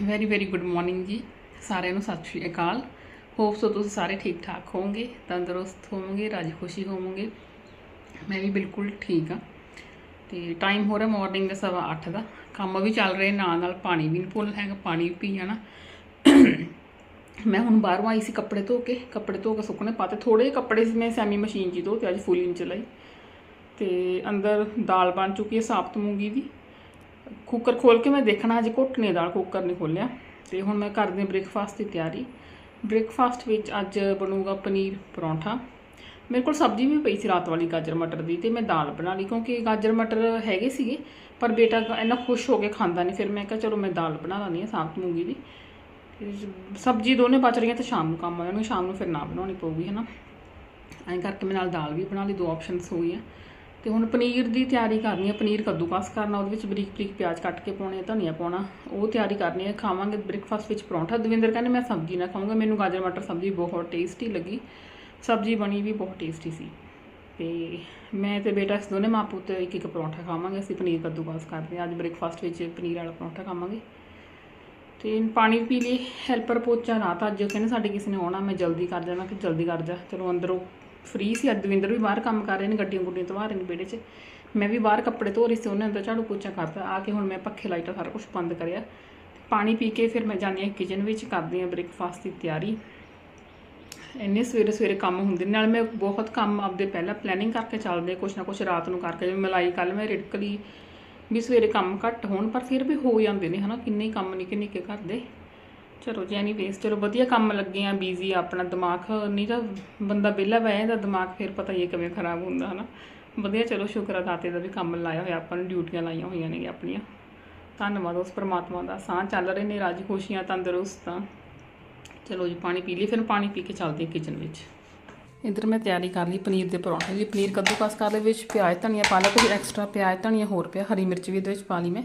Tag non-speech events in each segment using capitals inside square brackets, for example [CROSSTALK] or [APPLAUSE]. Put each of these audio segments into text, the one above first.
Very very good morning ਜੀ। ਸਾਰਿਆਂ ਨੂੰ ਸਤਿ ਸ਼੍ਰੀ ਅਕਾਲ। ਹੋਪ ਸੋ ਤੁਸੀਂ ਸਾਰੇ ਠੀਕ ਠਾਕ ਹੋਵੋਗੇ, ਤੰਦਰੁਸਤ ਹੋਵੋਗੇ, ਰਾਜੀ ਖੁਸ਼ੀ ਹੋਵੋਗੇ। ਮੈਂ ਵੀ ਬਿਲਕੁਲ ਠੀਕ ਆ ਤੇ ਟਾਈਮ ਹੋ ਰਿਹਾ ਮਾਰਨਿੰਗ ਦਾ ਸਵਾ ਅੱਠ ਦਾ। ਕੰਮ ਵੀ ਚੱਲ ਰਹੇ ਨਾਲ ਨਾਲ ਪਾਣੀ ਵੀ ਨਹੀਂ ਭੁੱਲ ਹੈਗਾ, ਪਾਣੀ ਵੀ ਪੀ ਜਾਣਾ। ਮੈਂ ਹੁਣ ਬਾਹਰੋਂ ਆਈ ਸੀ ਕੱਪੜੇ ਧੋ ਕੇ। ਕੱਪੜੇ ਧੋ ਕੇ ਸੁੱਕਣੇ ਪਾਤੇ। ਥੋੜੇ ਜਿਹੇ ਕੱਪੜੇ ਸੀ ਮੈਂ ਸੈਮੀ ਮਸ਼ੀਨ 'ਚ ਹੀ ਧੋ ਤੇ ਅੱਜ ਫੁੱਲ ਇੰਚ ਲਈ ਤੇ ਅੰਦਰ ਦਾਲ ਬਣ ਚੁੱਕੀ ਹੈ, ਸਾਬਤ ਮੂੰਗੀ ਦੀ। ਕੁੱਕਰ ਖੋਲ ਕੇ ਮੈਂ ਦੇਖਣਾ ਅਜੇ ਘੁੱਟਣੀ ਦਾਲ ਕੁੱਕਰ ਨਹੀਂ ਖੋਲਿਆ ਤੇ ਹੁਣ ਮੈਂ ਕਰਦੀ ਹਾਂ ਬ੍ਰੇਕਫਾਸਟ ਦੀ ਤਿਆਰੀ। ਬ੍ਰੇਕਫਾਸਟ ਵਿੱਚ ਅੱਜ ਬਣੂਗਾ ਪਨੀਰ ਪਰੌਂਠਾ। ਮੇਰੇ ਕੋਲ ਸਬਜ਼ੀ ਵੀ ਪਈ ਸੀ ਰਾਤ ਵਾਲੀ ਗਾਜਰ ਮਟਰ ਦੀ ਤੇ ਮੈਂ ਦਾਲ ਬਣਾ ਲਈ ਕਿਉਂਕਿ ਗਾਜਰ ਮਟਰ ਹੈਗੇ ਸੀਗੇ, ਪਰ ਬੇਟਾ ਇੰਨਾ ਖੁਸ਼ ਹੋ ਕੇ ਖਾਂਦਾ ਨਹੀਂ, ਫਿਰ ਮੈਂ ਕਿਹਾ ਚਲੋ ਮੈਂ ਦਾਲ ਬਣਾ ਲੈਂਦੀ ਹਾਂ ਸਾਬਤ ਮੂੰਗੀ ਦੀ ਤੇ ਸਬਜ਼ੀ ਦੋਨੇ ਬਚ ਰਹੀਆਂ ਤੇ ਸ਼ਾਮ ਨੂੰ ਕੰਮ ਆ ਜਾਣਗੇ, ਸ਼ਾਮ ਨੂੰ ਫਿਰ ਨਾ ਬਣਾਉਣੀ ਪਊਗੀ ਹੈ ਨਾ ਐਂ ਕਰਕੇ ਮੈਂ ਨਾਲ ਦਾਲ ਵੀ ਬਣਾ ਲਈ, ਦੋ ਆਪਸ਼ਨਸ ਹੋ ਗਈਆਂ। ਤੇ ਹੁਣ ਪਨੀਰ ਦੀ ਤਿਆਰੀ ਕਰਨੀ ਹੈ ਪਨੀਰ ਕੱਦੂਕਸ ਕਰਨਾ, ਉਹਦੇ ਵਿੱਚ ਬਰੀਕ ਬਰੀਕ ਪਿਆਜ਼ ਕੱਟ ਕੇ ਪਾਉਣੇ ਧਨੀਆ ਪਾਉਣਾ, ਉਹ ਤਿਆਰੀ ਕਰਨੀ ਹੈ ਖਾਵਾਂਗੇ ਬ੍ਰੇਕਫਾਸਟ ਵਿੱਚ ਪਰੌਂਠਾ, ਦਵਿੰਦਰ ਕਹਿੰਦੇ ਮੈਂ ਸਬਜ਼ੀ ਨਾ ਖਾਊਂਗਾ, ਮੈਨੂੰ ਗਾਜਰ ਮਟਰ ਸਬਜ਼ੀ ਬਹੁਤ ਟੇਸਟੀ ਲੱਗੀ, ਸਬਜ਼ੀ ਬਣੀ ਵੀ ਬਹੁਤ ਟੇਸਟੀ ਸੀ, ਤੇ ਮੈਂ ਤੇ ਬੇਟਾ ਇਸ ਦੋਨੇ ਮਾਂ ਪੁੱਤ ਇੱਕ ਇੱਕ ਪਰੌਂਠਾ ਖਾਵਾਂਗੇ, ਅਸੀਂ ਪਨੀਰ ਕੱਦੂਕਸ ਕਰਦੇ ਹਾਂ ਅੱਜ ਬ੍ਰੇਕਫਾਸਟ ਵਿੱਚ ਪਨੀਰ ਵਾਲਾ ਪਰੌਂਠਾ ਖਾਵਾਂਗੇ, ਤੇ ਪਾਣੀ ਪੀ ਲਈ ਹੈਲਪਰ ਪੋਚਾ ਰਾਤ ਅੱਜ ਕਹਿੰਦੇ ਸਾਡੇ ਕਿਸੇ ਨੇ ਆਉਣਾ, ਮੈਂ ਜਲਦੀ ਕਰ ਜਾਣਾ ਕਿ ਜਲਦੀ ਕਰ ਜਾ, ਚਲੋ ਅੰਦਰੋਂ ਫ੍ਰੀ ਸੀ, ਅੱਜ ਦਵਿੰਦਰ ਵੀ ਬਾਹਰ ਕੰਮ ਕਰ ਰਹੇ ਨੇ, ਗੱਡੀਆਂ ਗੁੱਡੀਆਂ ਧਵਾ ਰਹੇ ਨੇ ਵਿਹੜੇ 'ਚ। ਮੈਂ ਵੀ ਬਾਹਰ ਕੱਪੜੇ ਧੋ ਰਹੀ ਸੀ, ਉਹਨੇ ਅੰਦਰ ਝਾੜੂ ਪੋਚਾ ਕਰਤਾ। ਆ ਕੇ ਹੁਣ ਮੈਂ ਪੱਖੇ, ਲਾਈਟਾਂ ਸਾਰਾ ਕੁਝ ਬੰਦ ਕਰਿਆ। ਤੇ ਪਾਣੀ ਪੀ ਕੇ ਫਿਰ ਮੈਂ ਜਾਂਦੀ ਹਾਂ ਕਿਚਨ ਵਿੱਚ, ਕਰਦੀ ਹਾਂ ਬ੍ਰੇਕਫਾਸਟ ਦੀ ਤਿਆਰੀ। ਇੰਨੇ ਸਵੇਰੇ ਸਵੇਰੇ ਕੰਮ ਹੁੰਦੇ ਨੇ। ਨਾਲ ਮੈਂ ਬਹੁਤ ਕੰਮ ਆਪਦੇ ਪਹਿਲਾਂ ਪਲੈਨਿੰਗ ਕਰਕੇ ਚੱਲਦੇ ਕੁਛ ਨਾ ਕੁਛ ਰਾਤ ਨੂੰ ਕਰਕੇ। ਜਿਵੇਂ ਮਲਾਈ ਕੱਲ ਮੈਂ ਰਿੜਕ ਲਈ ਵੀ ਸਵੇਰੇ ਕੰਮ ਘੱਟ ਹੋਣ, ਪਰ ਫਿਰ ਵੀ ਹੋ ਜਾਂਦੇ ਨੇ, ਹਨਾ? ਕਿੰਨੇ ਕੰਮ ਨਿੱਕੇ ਨਿੱਕੇ ਕਰਦੇ ਚਲੋ ਜੀ ਐਨੀ ਵੇਸ ਚਲੋ ਵਧੀਆ ਕੰਮ ਲੱਗੇ ਆ ਬੀਜ਼ੀ ਆਪਣਾ ਦਿਮਾਗ, ਨਹੀਂ ਤਾਂ ਬੰਦਾ ਵਿਹਲਾ ਬਹਿ ਜਾਂਦਾ, ਦਿਮਾਗ ਫਿਰ ਪਤਾ ਹੀ ਹੈ ਕਿਵੇਂ ਖਰਾਬ ਹੁੰਦਾ, ਹਨਾ। ਵਧੀਆ ਚਲੋ ਸ਼ੁਕਰ ਆ, ਦਾਤੇ ਦਾ ਵੀ ਕੰਮ ਲਾਇਆ ਹੋਇਆ, ਆਪਾਂ ਨੂੰ ਡਿਊਟੀਆਂ ਲਾਈਆਂ ਹੋਈਆਂ ਨੇ ਆਪਣੀਆਂ। ਧੰਨਵਾਦ ਉਸ ਪਰਮਾਤਮਾ ਦਾ, ਸਾਹ ਚੱਲ ਰਹੇ ਨੇ, ਰਾਜ ਖੁਸ਼ੀਆਂ, ਤੰਦਰੁਸਤਾਂ ਚਲੋ ਜੀ, ਪਾਣੀ ਪੀ ਲਈ ਫਿਰ ਪਾਣੀ ਪੀ ਕੇ ਚੱਲਦੇ ਕਿਚਨ ਵਿੱਚ। ਇੱਧਰ ਮੈਂ ਤਿਆਰੀ ਕਰ ਲਈ ਪਨੀਰ ਦੇ ਪਰੌਂਠੇ ਦੀ ਪਨੀਰ ਕੱਦੂਕਸ ਕਰ ਲਏ, ਵਿੱਚ ਪਿਆਜ਼, ਧਨੀਆ ਪਾ ਲਿਆ, ਕੁਝ ਐਕਸਟਰਾ ਪਿਆਜ਼, ਧਨੀਆ ਹੋਰ ਪਿਆ, ਹਰੀ ਮਿਰਚ ਵੀ ਇਹਦੇ ਵਿੱਚ ਪਾ ਲਈ ਮੈਂ।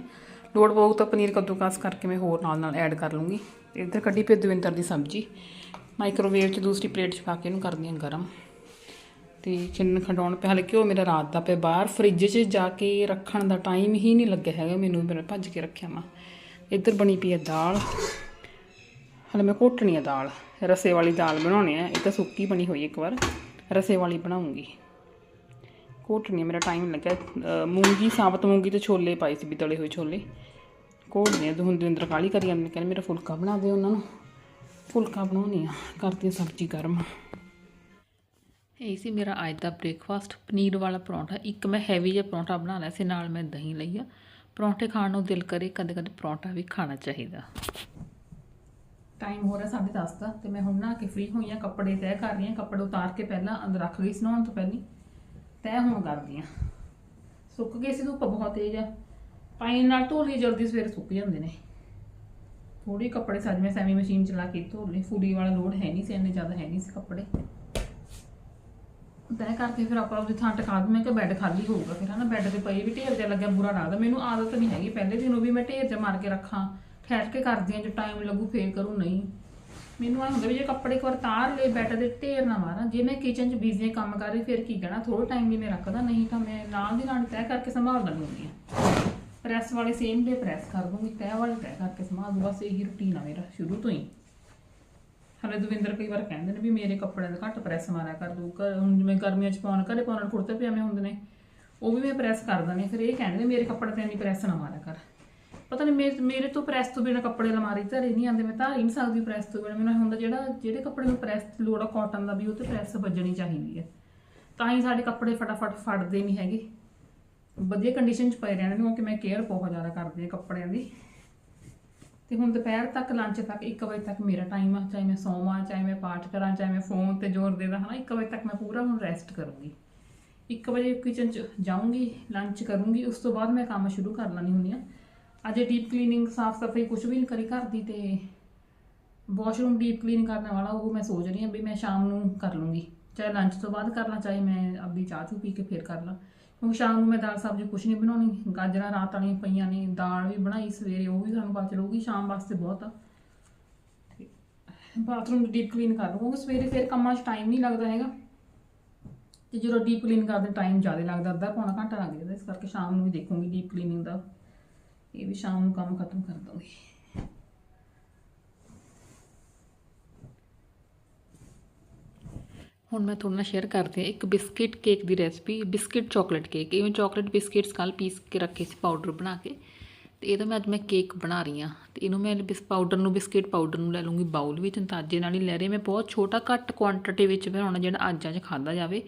ਲੋੜ ਪਊ ਤਾਂ ਪਨੀਰ ਕੱਦੂਕਸ ਕਰਕੇ ਮੈਂ ਹੋਰ ਨਾਲ ਨਾਲ ਐਡ ਕਰ ਲੂੰਗੀ ਤੇ ਇੱਧਰ ਕੱਢੀ ਪਈ ਦਵਿੰਦਰ ਦੀ ਸਬਜ਼ੀ। ਮਾਈਕ੍ਰੋਵੇਵ 'ਚ ਦੂਸਰੀ ਪਲੇਟ 'ਚ ਪਾ ਕੇ ਇਹਨੂੰ ਕਰਦੀ ਹਾਂ ਗਰਮ। ਤੇ ਚਿੰਨ ਖਡਾਉਣ ਪਿਆ, ਹਲੇ ਘਿਓ ਮੇਰਾ ਰਾਤ ਦਾ ਪਿਆ ਬਾਹਰ। ਫ੍ਰਿਜ 'ਚ ਜਾ ਕੇ ਰੱਖਣ ਦਾ ਟਾਈਮ ਹੀ ਨਹੀਂ ਲੱਗਿਆ ਹੈਗਾ, ਮੈਨੂੰ ਮੈਂ ਭੱਜ ਕੇ ਰੱਖਿਆ ਮੈਂ ਇੱਧਰ ਬਣੀ ਪਈ ਹੈ ਦਾਲ। ਹਲੇ ਮੈਂ ਘੋਟਣੀ ਆ ਦਾਲ, ਰਸੇ ਵਾਲੀ ਦਾਲ ਬਣਾਉਣੀ ਆ। ਇਹ ਤਾਂ ਸੁੱਕੀ ਬਣੀ ਹੋਈ ਇੱਕ ਵਾਰ, ਰਸੇ ਵਾਲੀ ਬਣਾਉਂਗੀ। ਘੋਟਣੀ ਆ, ਮੇਰਾ ਟਾਈਮ ਲੱਗਿਆ। ਮੂੰਗੀ, ਸਾਬਤ ਮੂੰਗੀ ਤੇ ਛੋਲੇ ਪਾਏ ਸੀ, ਵੀ ਤਲੇ ਹੋਏ ਛੋਲੇ। ਘੋਟਣੇ ਆ ਹੁਣ ਦਵਿੰਦਰ ਕਾਲੀ ਕਰੀ ਜਾਂਦੇ ਨੇ ਕਹਿੰਦੇ ਮੇਰਾ ਫੁਲਕਾ ਬਣਾ ਦੇ ਉਹਨਾਂ ਨੂੰ। ਫੁਲਕਾ ਬਣਾਉਣੀ ਆ ਕਰਦੀ ਸਬਜ਼ੀ ਗਰਮ। ਇਹ ਸੀ ਮੇਰਾ ਅੱਜ ਦਾ ਬ੍ਰੇਕਫਾਸਟ ਪਨੀਰ ਵਾਲਾ ਪਰੌਂਠਾ। ਇੱਕ ਮੈਂ ਹੈਵੀ ਜਿਹਾ ਪਰੌਂਠਾ ਬਣਾ ਲਿਆ ਸੀ ਨਾਲ ਮੈਂ ਦਹੀਂ ਲਈ ਆ। ਪਰੌਂਠੇ ਖਾਣ ਨੂੰ ਦਿਲ ਕਰੇ ਕਦੇ ਕਦੇ ਪਰੌਂਠਾ ਵੀ ਖਾਣਾ ਚਾਹੀਦਾ। ਟਾਈਮ ਹੋ ਰਿਹਾ 10:30 ਦਾ ਤੇ ਮੈਂ ਹੁਣ ਨਹਾ ਕੇ ਫ੍ਰੀ ਹੋਈ ਆ ਕੱਪੜੇ ਤੈਅ ਕਰ ਰਹੀ ਆ ਕੱਪੜੇ ਉਤਾਰ ਕੇ ਪਹਿਲਾਂ ਅੰਦਰ ਰੱਖ ਗਈ ਸੀ ਨਹਾਉਣ ਤੋਂ ਪਹਿਲਾਂ। ਤੈਅ ਹੁਣ ਕਰਦੀ ਆ। ਸੁੱਕ ਗਏ ਸੀ ਧੁੱਪ ਬਹੁਤ ਤੇਜ਼ ਆ। ਪਾਣੀ ਨਾਲ ਧੋ ਲਈ ਜਲਦੀ ਸਵੇਰੇ ਸੁੱਕ ਜਾਂਦੇ ਨੇ। ਥੋੜੀ ਕੱਪੜੇ ਸੱਜ ਮੈਂ ਸੈਮੀ ਮਸ਼ੀਨ ਚਲਾ ਕੇ ਧੋ ਲਈ ਫੂਡੀ ਵਾਲਾ ਲੋਡ ਹੈ ਨਹੀਂ ਸੀ, ਇੰਨੇ ਜ਼ਿਆਦਾ ਹੈ ਨਹੀਂ ਸੀ ਕੱਪੜੇ। ਤੈਅ ਕਰਕੇ ਫਿਰ ਆਪਾਂ ਉਹਦੀ ਥਾਂ ਟਕਾ ਦੂੰ ਮੈਂ ਕਿ ਬੈੱਡ ਖਾਲੀ ਹੋਊਗਾ ਫਿਰ, ਹਨਾ? ਬੈੱਡ ਤੇ ਪਈ ਵੀ ਢੇਰ ਜਿਹਾ ਲੱਗਿਆ ਬੁਰਾ ਲੱਗਦਾ। ਮੈਨੂੰ ਆਦਤ ਨਹੀਂ ਹੈਗੀ, ਪਹਿਲੇ ਦਿਨੋਂ ਵੀ ਮੈਂ ਢੇਰ ਜਿਹਾ ਮਾਰ ਕੇ ਰੱਖਾਂ। ਠਹਿਰ ਕੇ ਕਰਦੀ ਆ ਜੇ ਟਾਈਮ ਲੱਗੂ ਫੇਰ ਕਰੂੰ, ਨਹੀਂ। ਮੈਨੂੰ ਆ ਹੁੰਦਾ ਵੀ ਜੇ ਕੱਪੜੇ ਇੱਕ ਵਾਰ ਤਾਰ ਲਏ, ਬੈੱਡ ਦੇ ਢੇਰ ਨਾ ਮਾਰਾਂ। ਜੇ ਮੈਂ ਕਿਚਨ 'ਚ ਬਿਜ਼ੀ ਕੰਮ ਕਰ ਰਹੀ, ਫਿਰ ਕੀ ਕਹਿਣਾ? ਥੋੜਾ ਟਾਈਮ ਵੀ ਮੈਂ ਰੱਖਦਾ, ਨਹੀਂ ਤਾਂ ਮੈਂ ਨਾਲ ਦੀ ਨਾਲ ਤੈਅ ਕਰਕੇ ਸੰਭਾਲ ਲੈਂਦੀ ਹੁੰਦੀ ਆ ਪ੍ਰੈਸ ਵਾਲੇ ਸੇਮ ਡੇ ਪ੍ਰੈਸ ਕਰ ਦੂੰਗੀ ਤੈਅ ਵਾਲੇ ਤੈਅ ਕਰਕੇ ਸੰਭਾਲ ਦੂੰ, ਬਸ ਇਹੀ ਰੁਟੀਨ ਆ ਮੇਰਾ, ਸ਼ੁਰੂ ਤੋਂ ਹੀ। ਹਲੇ ਦਵਿੰਦਰ ਕਈ ਵਾਰ ਕਹਿੰਦੇ ਨੇ ਵੀ ਮੇਰੇ ਕੱਪੜਿਆਂ ਦਾ ਘੱਟ ਪ੍ਰੈਸ ਮਾਰਿਆ ਕਰ ਦੂ ਘਰ, ਹੁਣ ਜਿਵੇਂ ਗਰਮੀਆਂ 'ਚ ਪਾਉਣ, ਘਰੇ ਪਾਉਣ ਕੁੜਤੇ ਪਜਾਮੇ ਹੁੰਦੇ ਨੇ, ਉਹ ਵੀ ਮੈਂ ਪ੍ਰੈਸ ਕਰ ਦਿੰਦੀ ਫਿਰ ਇਹ ਕਹਿੰਦੇ ਨੇ ਮੇਰੇ ਕੱਪੜੇ ਤੇ ਇੰਨੀ ਪ੍ਰੈਸ ਨਾ ਮਾਰਿਆ ਕਰ। ਪਤਾ ਨਹੀਂ ਮੇਰੇ ਮੇਰੇ ਤੋਂ ਪ੍ਰੈਸ ਤੋਂ ਬਿਨਾ ਕੱਪੜੇ ਅਲਮਾਰੀ ਧਰੇ ਨਹੀਂ ਆਉਂਦੇ, ਮੈਂ ਧਾਰ ਹੀ ਨਹੀਂ ਸਕਦੀ ਪ੍ਰੈਸ ਤੋਂ ਬਿਨਾ, ਮੈਨੂੰ ਇਹ ਹੁੰਦਾ ਜਿਹੜਾ, ਜਿਹੜੇ ਕੱਪੜੇ ਨੂੰ ਪ੍ਰੈਸ ਲੋੜ ਆ ਕਾਟਨ ਦਾ ਵੀ, ਉਹ ਤੇ ਪ੍ਰੈਸ ਵੱਜਣੀ ਚਾਹੀਦੀ ਹੈ। ਤਾਂ ਹੀ ਸਾਡੇ ਕੱਪੜੇ ਫਟਾਫਟ ਫਟਦੇ ਨਹੀਂ ਹੈਗੇ। ਵਧੀਆ ਕੰਡੀਸ਼ਨ 'ਚ ਪਏ ਰਹਿਣ ਨੂੰ, ਕਿਉਂਕਿ ਮੈਂ ਕੇਅਰ ਬਹੁਤ ਜ਼ਿਆਦਾ ਕਰਦੀ ਹਾਂ ਕੱਪੜਿਆਂ ਦੀ। ਤੇ ਹੁਣ ਦੁਪਹਿਰ ਤੱਕ ਲੰਚ ਤੱਕ 1 ਵਜੇ ਤੱਕ ਮੇਰਾ ਟਾਈਮ ਆ, ਚਾਹੇ ਮੈਂ ਸੌਵਾਂ, ਚਾਹੇ ਮੈਂ ਪਾਠ ਕਰਾਂ, ਚਾਹੇ ਮੈਂ ਫੋਨ ਤੇ ਜ਼ੋਰ ਦੇਦਾ ਹਨਾ 1 ਵਜੇ ਤੱਕ ਮੈਂ ਪੂਰਾ ਹੁਣ ਰੈਸਟ ਕਰੂੰਗੀ। 1 ਵਜੇ ਕਿਚਨ 'ਚ ਜਾਊਂਗੀ ਲੰਚ ਕਰੂੰਗੀ, ਉਸ ਤੋਂ ਬਾਅਦ ਮੈਂ ਕੰਮ ਸ਼ੁਰੂ ਕਰ ਲੈਣੀ ਹੁੰਦੀ ਆ ਅਜੇ ਡੀਪ ਕਲੀਨਿੰਗ ਸਾਫ਼ ਸਫ਼ਾਈ ਕੁਝ ਵੀ ਨਹੀਂ ਕਰੀ ਘਰ ਦੀ ਤੇ ਵਾਸ਼ਰੂਮ ਡੀਪ ਕਲੀਨ ਕਰਨ ਵਾਲਾ, ਉਹ ਮੈਂ ਸੋਚ ਰਹੀ ਹਾਂ ਵੀ ਮੈਂ ਸ਼ਾਮ ਨੂੰ ਕਰ ਲੂੰਗੀ। ਚਾਹੇ ਲੰਚ ਤੋਂ ਬਾਅਦ ਕਰ ਲਾਂ ਚਾਹੇ ਮੈਂ ਆਪਣੀ ਚਾਹ ਚੂ ਪੀ ਕੇ ਫੇਰ ਕਰ ਲਾਂ। ਕਿਉਂਕਿ ਸ਼ਾਮ ਨੂੰ ਮੈਂ ਦਾਲ ਸਬਜ਼ੀ ਕੁਝ ਨਹੀਂ ਬਣਾਉਣੀ। ਗਾਜਰਾਂ, ਰਾਤ ਵਾਲੀਆਂ ਪਈਆਂ ਨੇ, ਦਾਲ ਵੀ ਬਣਾਈ ਸਵੇਰੇ, ਉਹ ਵੀ ਸਾਨੂੰ ਬਚ ਲਊਗੀ ਸ਼ਾਮ ਵਾਸਤੇ ਬਹੁਤ ਆ। ਬਾਥਰੂਮ ਡੀਪ ਕਲੀਨ ਕਰ ਲਵਾਂਗੇ ਸਵੇਰੇ ਫੇਰ ਕੰਮਾਂ 'ਚ ਟਾਈਮ ਨਹੀਂ ਲੱਗਦਾ ਹੈਗਾ। ਤੇ ਜਦੋਂ ਡੀਪ ਕਲੀਨ ਕਰਦੇ ਟਾਈਮ ਜ਼ਿਆਦਾ ਲੱਗਦਾ, ਅੱਧਾ ਪੌਣਾ ਘੰਟਾ ਲੱਗ ਜਾਂਦਾ, ਇਸ ਕਰਕੇ ਸ਼ਾਮ ਨੂੰ ਵੀ ਦੇਖੂੰਗੀ ਡੀਪ ਕਲੀਨਿੰਗ ਦਾ। ਇਹ ਵੀ ਸ਼ਾਮ ਨੂੰ ਕੰਮ ਖਤਮ ਕਰ ਦਊਂਗੀ। ਹੁਣ ਮੈਂ ਤੁਹਾਡੇ ਨਾਲ ਸ਼ੇਅਰ ਕਰਦੀ ਹਾਂ ਇੱਕ ਬਿਸਕਿਟ ਕੇਕ ਦੀ ਰੈਸਪੀ ਬਿਸਕਿਟ ਚਾਕਲੇਟ ਕੇਕ ਇਹ ਮੈਂ ਚਾਕਲੇਟ ਬਿਸਕਿਟਸ ਕੱਲ ਪੀਸ ਕੇ ਰੱਖੇ ਸੀ ਪਾਊਡਰ ਬਣਾ ਕੇ। ਤੇ ਇਹਦਾ ਮੈਂ ਅੱਜ ਮੈਂ ਕੇਕ ਬਣਾ ਰਹੀ ਹਾਂ। ਤੇ ਇਹਨੂੰ ਮੈਂ ਬਿਸ ਪਾਊਡਰ ਨੂੰ ਬਿਸਕਿਟ ਪਾਊਡਰ ਨੂੰ ਲੈ ਲੂੰਗੀ ਬਾਉਲ ਵਿੱਚ, ਅੰਦਾਜ਼ੇ ਨਾਲ ਹੀ ਲੈ ਰਹੀ ਮੈਂ ਬਹੁਤ ਛੋਟਾ ਘੱਟ ਕੁਆਂਟੀਟੀ ਵਿੱਚ ਬਣਾਉਣਾ ਜਿਹੜਾ ਅੱਜ ਅੱਜ ਖਾਦਾ ਜਾਵੇ,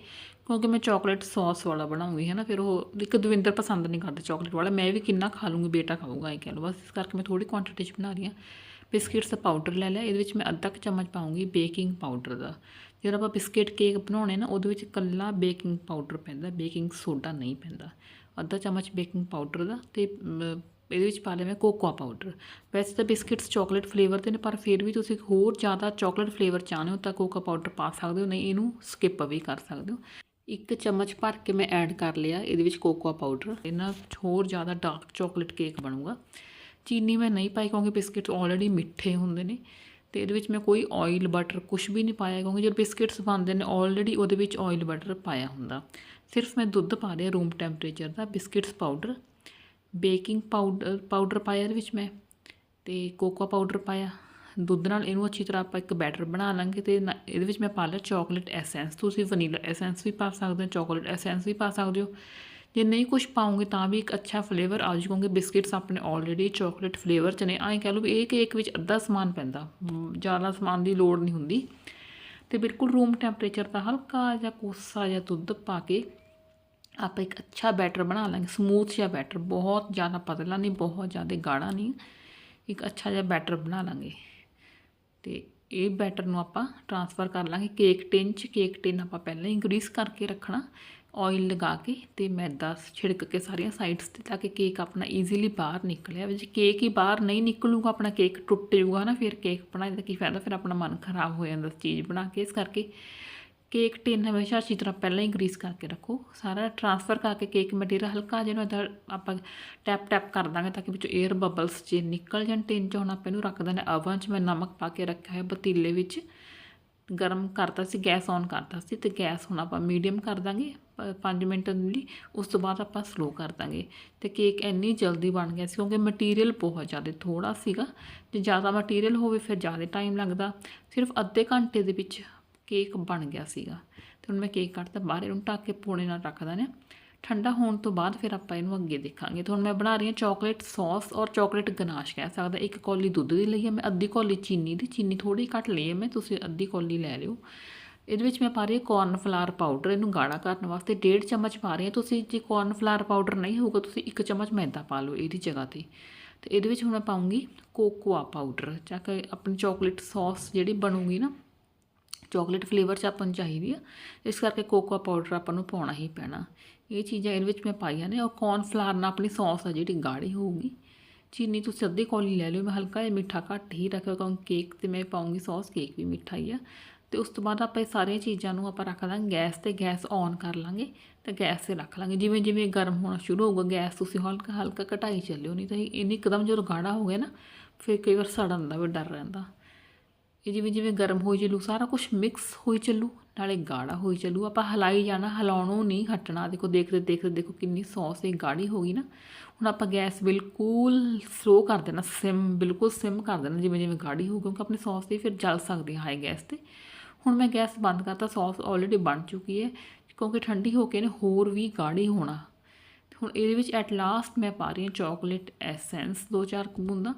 ਕਿਉਂਕਿ ਮੈਂ ਚਾਕਲੇਟ ਸੌਸ ਵਾਲਾ ਬਣਾਉਂਗੀ ਹੈ ਨਾ ਫਿਰ ਉਹ ਇੱਕ ਦਵਿੰਦਰ ਪਸੰਦ ਨਹੀਂ ਕਰਦਾ ਚਾਕਲੇਟ ਵਾਲਾ। ਮੈਂ ਵੀ ਕਿੰਨਾ ਖਾ ਲੂੰਗੀ ਬੇਟਾ ਖਾਊਗਾ ਇਹ ਕਹਿ ਲਓ। ਬਸ ਇਸ ਕਰਕੇ ਮੈਂ ਥੋੜੀ ਕੁਆਂਟੀਟੀ 'ਚ ਬਣਾ ਰਹੀ ਹਾਂ। ਬਿਸਕਿਟਸ ਦਾ ਪਾਊਡਰ ਲੈ ਲਿਆ। ਇਹਦੇ ਵਿੱਚ ਮੈਂ ਅੱਧਾ ਕੁ ਚਮਚ ਪਾਉਂਗੀ ਬੇਕਿੰਗ ਪਾਊਡਰ ਦਾ। ਜਦੋਂ ਆਪਾਂ ਬਿਸਕਿਟ ਕੇਕ ਬਣਾਉਣੇ ਨਾ, ਉਹਦੇ ਵਿੱਚ ਕੱਲਾ ਬੇਕਿੰਗ ਪਾਊਡਰ ਪੈਂਦਾ, ਬੇਕਿੰਗ ਸੋਡਾ ਨਹੀਂ ਪੈਂਦਾ। ਅੱਧਾ ਚਮਚ ਬੇਕਿੰਗ ਪਾਊਡਰ ਦਾ ਤੇ ਇਹਦੇ ਵਿੱਚ ਪਾ ਲਿਆ ਮੈਂ ਕੋਕੋਆ ਪਾਊਡਰ। ਵੈਸੇ ਤਾਂ ਬਿਸਕਿਟਸ ਚਾਕਲੇਟ ਫਲੇਵਰ ਦੇ ਨੇ, ਪਰ ਫਿਰ ਵੀ ਤੁਸੀਂ ਹੋਰ ਜ਼ਿਆਦਾ ਚਾਕਲੇਟ ਫਲੇਵਰ ਚਾਹੁੰਦੇ ਹੋ ਤਾਂ ਕੋਕਾ ਪਾਊਡਰ ਪਾ ਸਕਦੇ ਹੋ, ਨਹੀਂ ਇਹਨੂੰ ਸਕਿਪ ਵੀ ਕਰ ਸਕਦੇ ਹੋ। ਇੱਕ ਚਮਚ ਭਰ ਕੇ ਮੈਂ ਐਡ ਕਰ ਲਿਆ ਇਹਦੇ ਵਿੱਚ ਕੋਕੋਆ ਪਾਊਡਰ। ਇਹਨਾਂ ਹੋਰ ਜ਼ਿਆਦਾ ਡਾਰਕ ਚਾਕਲੇਟ ਕੇਕ ਬਣੂਗਾ। ਚੀਨੀ ਮੈਂ ਨਹੀਂ ਪਾਈ ਕਿਉਂਕਿ ਬਿਸਕਿਟ ਆਲਰੇਡੀ ਮਿੱਠੇ ਹੁੰਦੇ ਨੇ। ਤੇ ਇਹਦੇ ਵਿੱਚ ਮੈਂ ਕੋਈ ਆਇਲ ਬਟਰ ਕੁਝ ਵੀ ਨਹੀਂ ਪਾਇਆ, ਕਿਉਂਕਿ ਜਦ ਬਿਸਕਿਟਸ ਬਣਦੇ ਨੇ ਆਲਰੇਡੀ ਉਹਦੇ ਵਿੱਚ ਆਇਲ ਬਟਰ ਪਾਇਆ ਹੁੰਦਾ। ਸਿਰਫ ਮੈਂ ਦੁੱਧ ਪਾ ਰਿਹਾ ਰੂਮ ਟੈਂਪਰੇਚਰ ਦਾ biscuits powder baking powder powder ਪਾਇਆ ਇਹਦੇ ਵਿੱਚ ਮੈਂ, ਤੇ ਕੋਕੋ ਪਾਊਡਰ ਪਾਇਆ। ਦੁੱਧ ਨਾਲ ਇਹਨੂੰ ਅੱਛੀ ਤਰ੍ਹਾਂ ਆਪਾਂ ਇੱਕ ਬੈਟਰ ਬਣਾ ਲਾਂਗੇ ਤੇ ਨਾ- ਇਹਦੇ ਵਿੱਚ ਮੈਂ ਪਾ ਲਿਆ ਚਾਕਲੇਟ ਐਸੈਂਸ ਤੁਸੀਂ ਵਨੀਲਾ ਐਸੈਂਸ ਵੀ ਪਾ ਸਕਦੇ ਹੋ ਚਾਕਲੇਟ ਐਸੈਂਸ ਵੀ ਪਾ ਸਕਦੇ ਹੋ। ਜੇ ਨਹੀਂ ਕੁਝ ਪਾਉਂਗੇ ਤਾਂ ਵੀ ਇੱਕ ਅੱਛਾ ਫਲੇਵਰ ਆ ਜਾਊਗਾ ਬਿਸਕਿਟਸ ਆਪਣੇ ਆਲਰੇਡੀ ਚਾਕਲੇਟ ਫਲੇਵਰ ਚ ਨੇ। ਐਂ ਕਹਿ ਲਓ ਵੀ ਇਹ ਕੇਕ ਵਿੱਚ ਅੱਧਾ ਸਮਾਨ ਪੈਂਦਾ ਜ਼ਿਆਦਾ ਸਮਾਨ ਦੀ ਲੋੜ ਨਹੀਂ ਹੁੰਦੀ। ਤੇ ਬਿਲਕੁਲ ਰੂਮ ਟੈਂਪਰੇਚਰ ਦਾ ਹਲਕਾ ਜਿਹਾ ਕੋਸਾ ਜਿਹਾ ਦੁੱਧ ਪਾ ਕੇ ਆਪਾਂ ਇੱਕ ਅੱਛਾ ਬੈਟਰ ਬਣਾ ਲਾਂਗੇ ਸਮੂਥ ਜਿਹਾ ਬੈਟਰ ਬਹੁਤ ਜ਼ਿਆਦਾ ਪਤਲਾ ਨਹੀਂ, ਬਹੁਤ ਜ਼ਿਆਦਾ ਗਾੜਾ ਨਹੀਂ, ਇੱਕ ਅੱਛਾ ਜਿਹਾ ਬੈਟਰ ਬਣਾ ਲਾਂਗੇ। ਤੇ ਇਹ ਬੈਟਰ ਨੂੰ ਆਪਾਂ ਟਰਾਂਸਫਰ ਕਰ ਲਾਂਗੇ, ਕੇਕ ਟਿਨ ਚ, ਕੇਕ ਟਿਨ ਆਪਾਂ ਪਹਿਲਾਂ ਹੀ ਗਰੀਸ ਕਰਕੇ ਰੱਖਣਾ। ਆਇਲ ਲਗਾ ਕੇ ਤੇ ਮੈਦਾ ਛਿੜਕ ਕੇ ਸਾਰੀਆਂ ਸਾਈਡਸ ਤੇ ਤਾਂ ਕਿ ਕੇਕ ਆਪਣਾ ਈਜ਼ੀਲੀ ਬਾਹਰ ਨਿਕਲੇ। ਜੇ ਕੇਕ ਹੀ ਬਾਹਰ ਨਹੀਂ ਨਿਕਲੂਗਾ, ਆਪਣਾ ਕੇਕ ਟੁੱਟ ਜਾਊਗਾ ਨਾ, ਫਿਰ ਕੇਕ ਬਣਾਏ ਦਾ ਕੀ ਫਾਇਦਾ? ਫਿਰ ਆਪਣਾ ਮਨ ਖਰਾਬ ਹੋ ਜਾਂਦਾ ਚੀਜ਼ ਬਣਾ ਕੇ। ਇਸ ਕਰਕੇ ਕੇਕ ਟਿਨ ਹਮੇਸ਼ਾ ਅੱਛੀ ਤਰ੍ਹਾਂ ਪਹਿਲਾਂ ਹੀ ਗਰੀਸ ਕਰਕੇ ਰੱਖੋ। ਸਾਰਾ ਟਰਾਂਸਫਰ ਕਰਕੇ ਕੇਕ ਮਟੀਰੀਅਲ ਹਲਕਾ ਜਿਹਾ ਇਹਦਾ ਆਪਾਂ ਟੈਪ ਟੈਪ ਕਰ ਦਾਂਗੇ ਤਾਂ ਕਿ ਵਿੱਚੋਂ 에ਅਰ ਬਬਲਸ ਜੇ ਨਿਕਲ ਜਾਣ ਟਿਨ 'ਚ, ਹੁਣ ਆਪਾਂ ਇਹਨੂੰ ਰੱਖ ਦਿੰਦੇ ਓਵਨ 'ਚ। ਮੈਂ ਨਮਕ ਪਾ ਕੇ ਰੱਖਿਆ ਹੈ ਪਤੀਲੇ ਵਿੱਚ। ਗਰਮ ਕਰਤਾ ਸੀ, ਗੈਸ ਔਨ ਕਰਤਾ ਸੀ ਤੇ ਗੈਸ ਹੁਣ ਆਪਾਂ ਮੀਡੀਅਮ ਕਰ ਦਾਂਗੇ। 5 ਮਿੰਟ ਲਈ ਉਸ ਤੋਂ ਬਾਅਦ ਆਪਾਂ ਸਲੋ ਕਰ ਦਾਂਗੇ। ਤੇ ਕੇਕ ਇੰਨੀ ਜਲਦੀ ਬਣ ਗਿਆ ਸੀ, ਕਿਉਂਕਿ ਮਟੀਰੀਅਲ ਬਹੁਤ ਜ਼ਿਆਦਾ ਥੋੜਾ ਸੀਗਾ। ਜੇ ਜ਼ਿਆਦਾ ਮਟੀਰੀਅਲ ਹੋਵੇ, ਫਿਰ ਜ਼ਿਆਦਾ ਟਾਈਮ ਲੱਗਦਾ। ਸਿਰਫ ਅੱਧੇ ਘੰਟੇ ਦੇ ਵਿੱਚ ਕੇਕ ਬਣ ਗਿਆ ਸੀਗਾ। ਤੇ ਹੁਣ ਮੈਂ ਕੇਕ ਕੱਟਦਾ ਬਾਹਰ, ਇਹਨੂੰ ਢੱਕ ਕੇ ਪੂਣੇ ਨਾਲ ਰੱਖ ਦਿੰਦੇ ਠੰਡਾ ਹੋਣ ਤੋਂ ਬਾਅਦ ਫਿਰ ਆਪਾਂ ਇਹਨੂੰ ਅੱਗੇ ਦੇਖਾਂਗੇ। ਤੇ ਹੁਣ ਮੈਂ ਬਣਾ ਰਹੀ ਹਾਂ ਚਾਕਲੇਟ ਸੌਸ ਔਰ ਚਾਕਲੇਟ ਗਨਾਸ਼ ਕਹਿ ਸਕਦਾ। ਇੱਕ ਕੌਲੀ ਦੁੱਧ ਦੀ ਲਈ ਹੈ, ਮੈਂ ਅੱਧੀ ਕੌਲੀ ਚੀਨੀ ਦੀ, ਚੀਨੀ ਥੋੜੀ ਘੱਟ ਲਈ ਹੈ ਮੈਂ, ਤੁਸੀਂ ਅੱਧੀ ਕੌਲੀ ਲੈ ਲਿਓ। ਇਹਦੇ ਵਿੱਚ ਮੈਂ ਪਾ ਰਹੀ ਹਾਂ ਕੌਰਨ ਫਲਾਰ ਪਾਊਡਰ ਇਹਨੂੰ ਗਾੜਾ ਕਰਨ ਵਾਸਤੇ ਡੇਢ ਚਮਚ ਪਾ ਰਹੀ ਹਾਂ। ਤੁਸੀਂ ਜੇ ਕੌਰਨ ਫਲਾਰ ਪਾਊਡਰ ਨਹੀਂ ਹੋਊਗਾ, ਤੁਸੀਂ ਇੱਕ ਚਮਚ ਮੈਦਾ ਪਾ ਲਓ ਇਹਦੀ ਜਗ੍ਹਾ ਤੇ। ਤੇ ਇਹਦੇ ਵਿੱਚ ਹੁਣ ਮੈਂ ਪਾਉਂਗੀ ਕੋਕੋਆ ਪਾਊਡਰ ਜਾਂ ਕਿ ਆਪਣੀ ਚਾਕਲੇਟ ਸੌਸ ਜਿਹੜੀ ਬਣੂਗੀ ਨਾ ਚਾਕਲੇਟ ਫਲੇਵਰ ਚ ਆਪਾਂ ਨੂੰ ਚਾਹੀਦੀ ਆ। ਇਸ ਕਰਕੇ ਕੋਕੋਆ ਪਾਊਡਰ ਆਪਾਂ ਨੂੰ ਪਾਉਣਾ ਹੀ ਪੈਣਾ। ਇਹ ਚੀਜ਼ਾਂ ਇਹਦੇ ਵਿੱਚ ਮੈਂ ਪਾਈਆਂ ਨੇ, ਔਰ ਕੌਰਨ ਫਲਾਰ ਨਾਲ ਆਪਣੀ ਸੌਸ ਆ ਜਿਹੜੀ ਗਾੜੀ ਹੋਊਗੀ। ਚੀਨੀ ਤੁਸੀਂ ਅੱਧੀ ਕੌਲੀ ਲੈ ਲਿਓ, ਮੈਂ ਹਲਕਾ ਜਿਹਾ ਮਿੱਠਾ ਘੱਟ ਹੀ ਰੱਖਿਆ, ਕਿਉਂਕਿ ਕੇਕ ਤੇ ਮੈਂ ਪਾਉਂਗੀ ਸੌਸ ਕੇਕ ਵੀ ਮਿੱਠਾ ਹੀ ਆ। ਤੇ ਉਸ ਤੋਂ ਬਾਅਦ ਆਪਾਂ ਇਹ ਸਾਰੀਆਂ ਚੀਜ਼ਾਂ ਨੂੰ ਆਪਾਂ ਰੱਖ ਦਾਂਗੇ ਗੈਸ ਤੇ ਗੈਸ ਔਨ ਕਰ ਲਾਂਗੇ ਤੇ ਗੈਸ ਤੇ ਰੱਖ ਲਾਂਗੇ। ਜਿਵੇਂ ਜਿਵੇਂ ਗਰਮ ਹੋਣਾ ਸ਼ੁਰੂ ਹੋਊਗਾ, ਗੈਸ ਤੁਸੀਂ ਹਲਕਾ ਹਲਕਾ ਘਟਾਈ ਚੱਲਿਓ, ਨਹੀਂ ਤਾਂ ਇਹ ਇਹਨੇ ਇੱਕਦਮ ਜਦੋਂ ਗਾੜਾ ਹੋ ਗਿਆ ਨਾ, ਫਿਰ ਕਈ ਵਾਰ ਸੜਨ ਦਾ ਵੀ ਡਰ ਰਹਿੰਦਾ। ਇਹ ਜਿਵੇਂ ਜਿਵੇਂ ਗਰਮ ਹੋਈ ਚੱਲੂ, ਸਾਰਾ ਕੁਝ ਮਿਕਸ ਹੋਈ ਚੱਲੂ, ਨਾਲੇ ਗਾੜਾ ਹੋਈ ਚੱਲੂ। ਆਪਾਂ ਹਲਾਈ ਜਾਣਾ, ਹਿਲਾਉਣੋਂ ਨਹੀਂ ਹਟਣਾ। ਦੇਖੋ, ਦੇਖਦੇ ਦੇਖਦੇ ਦੇਖੋ ਕਿੰਨੀ ਸੌਸ ਇਹ ਗਾੜੀ ਹੋ ਗਈ ਨਾ। ਹੁਣ ਆਪਾਂ ਗੈਸ ਬਿਲਕੁਲ ਸਲੋ ਕਰ ਦੇਣਾ, ਸਿਮ ਬਿਲਕੁਲ ਸਿਮ ਕਰ ਦੇਣਾ, ਜਿਵੇਂ ਜਿਵੇਂ ਗਾੜੀ ਹੋ ਕਿਉਂਕਿ ਆਪਣੀ ਸੌਸ ਤੇ ਫਿਰ ਜਲ ਸਕਦੀ ਹੈ ਹਾਈ ਗੈਸ ਤੇ। ਹੁਣ ਮੈਂ ਗੈਸ ਬੰਦ ਕਰਤਾ, ਸੌਸ ਆਲਰੇਡੀ ਬਣ ਚੁੱਕੀ ਹੈ, ਕਿਉਂਕਿ ਠੰਡੀ ਹੋ ਕੇ ਨੇ ਹੋਰ ਵੀ ਗਾੜੀ ਹੋਣਾ। ਤੇ ਹੁਣ ਇਹਦੇ ਵਿੱਚ ਐਟ ਲਾਸਟ ਮੈਂ ਪਾ ਰਹੀ ਹਾਂ ਚਾਕਲੇਟ ਐਸੈਂਸ ਦੋ ਚਾਰ ਕੁ ਬੂੰਦਾਂ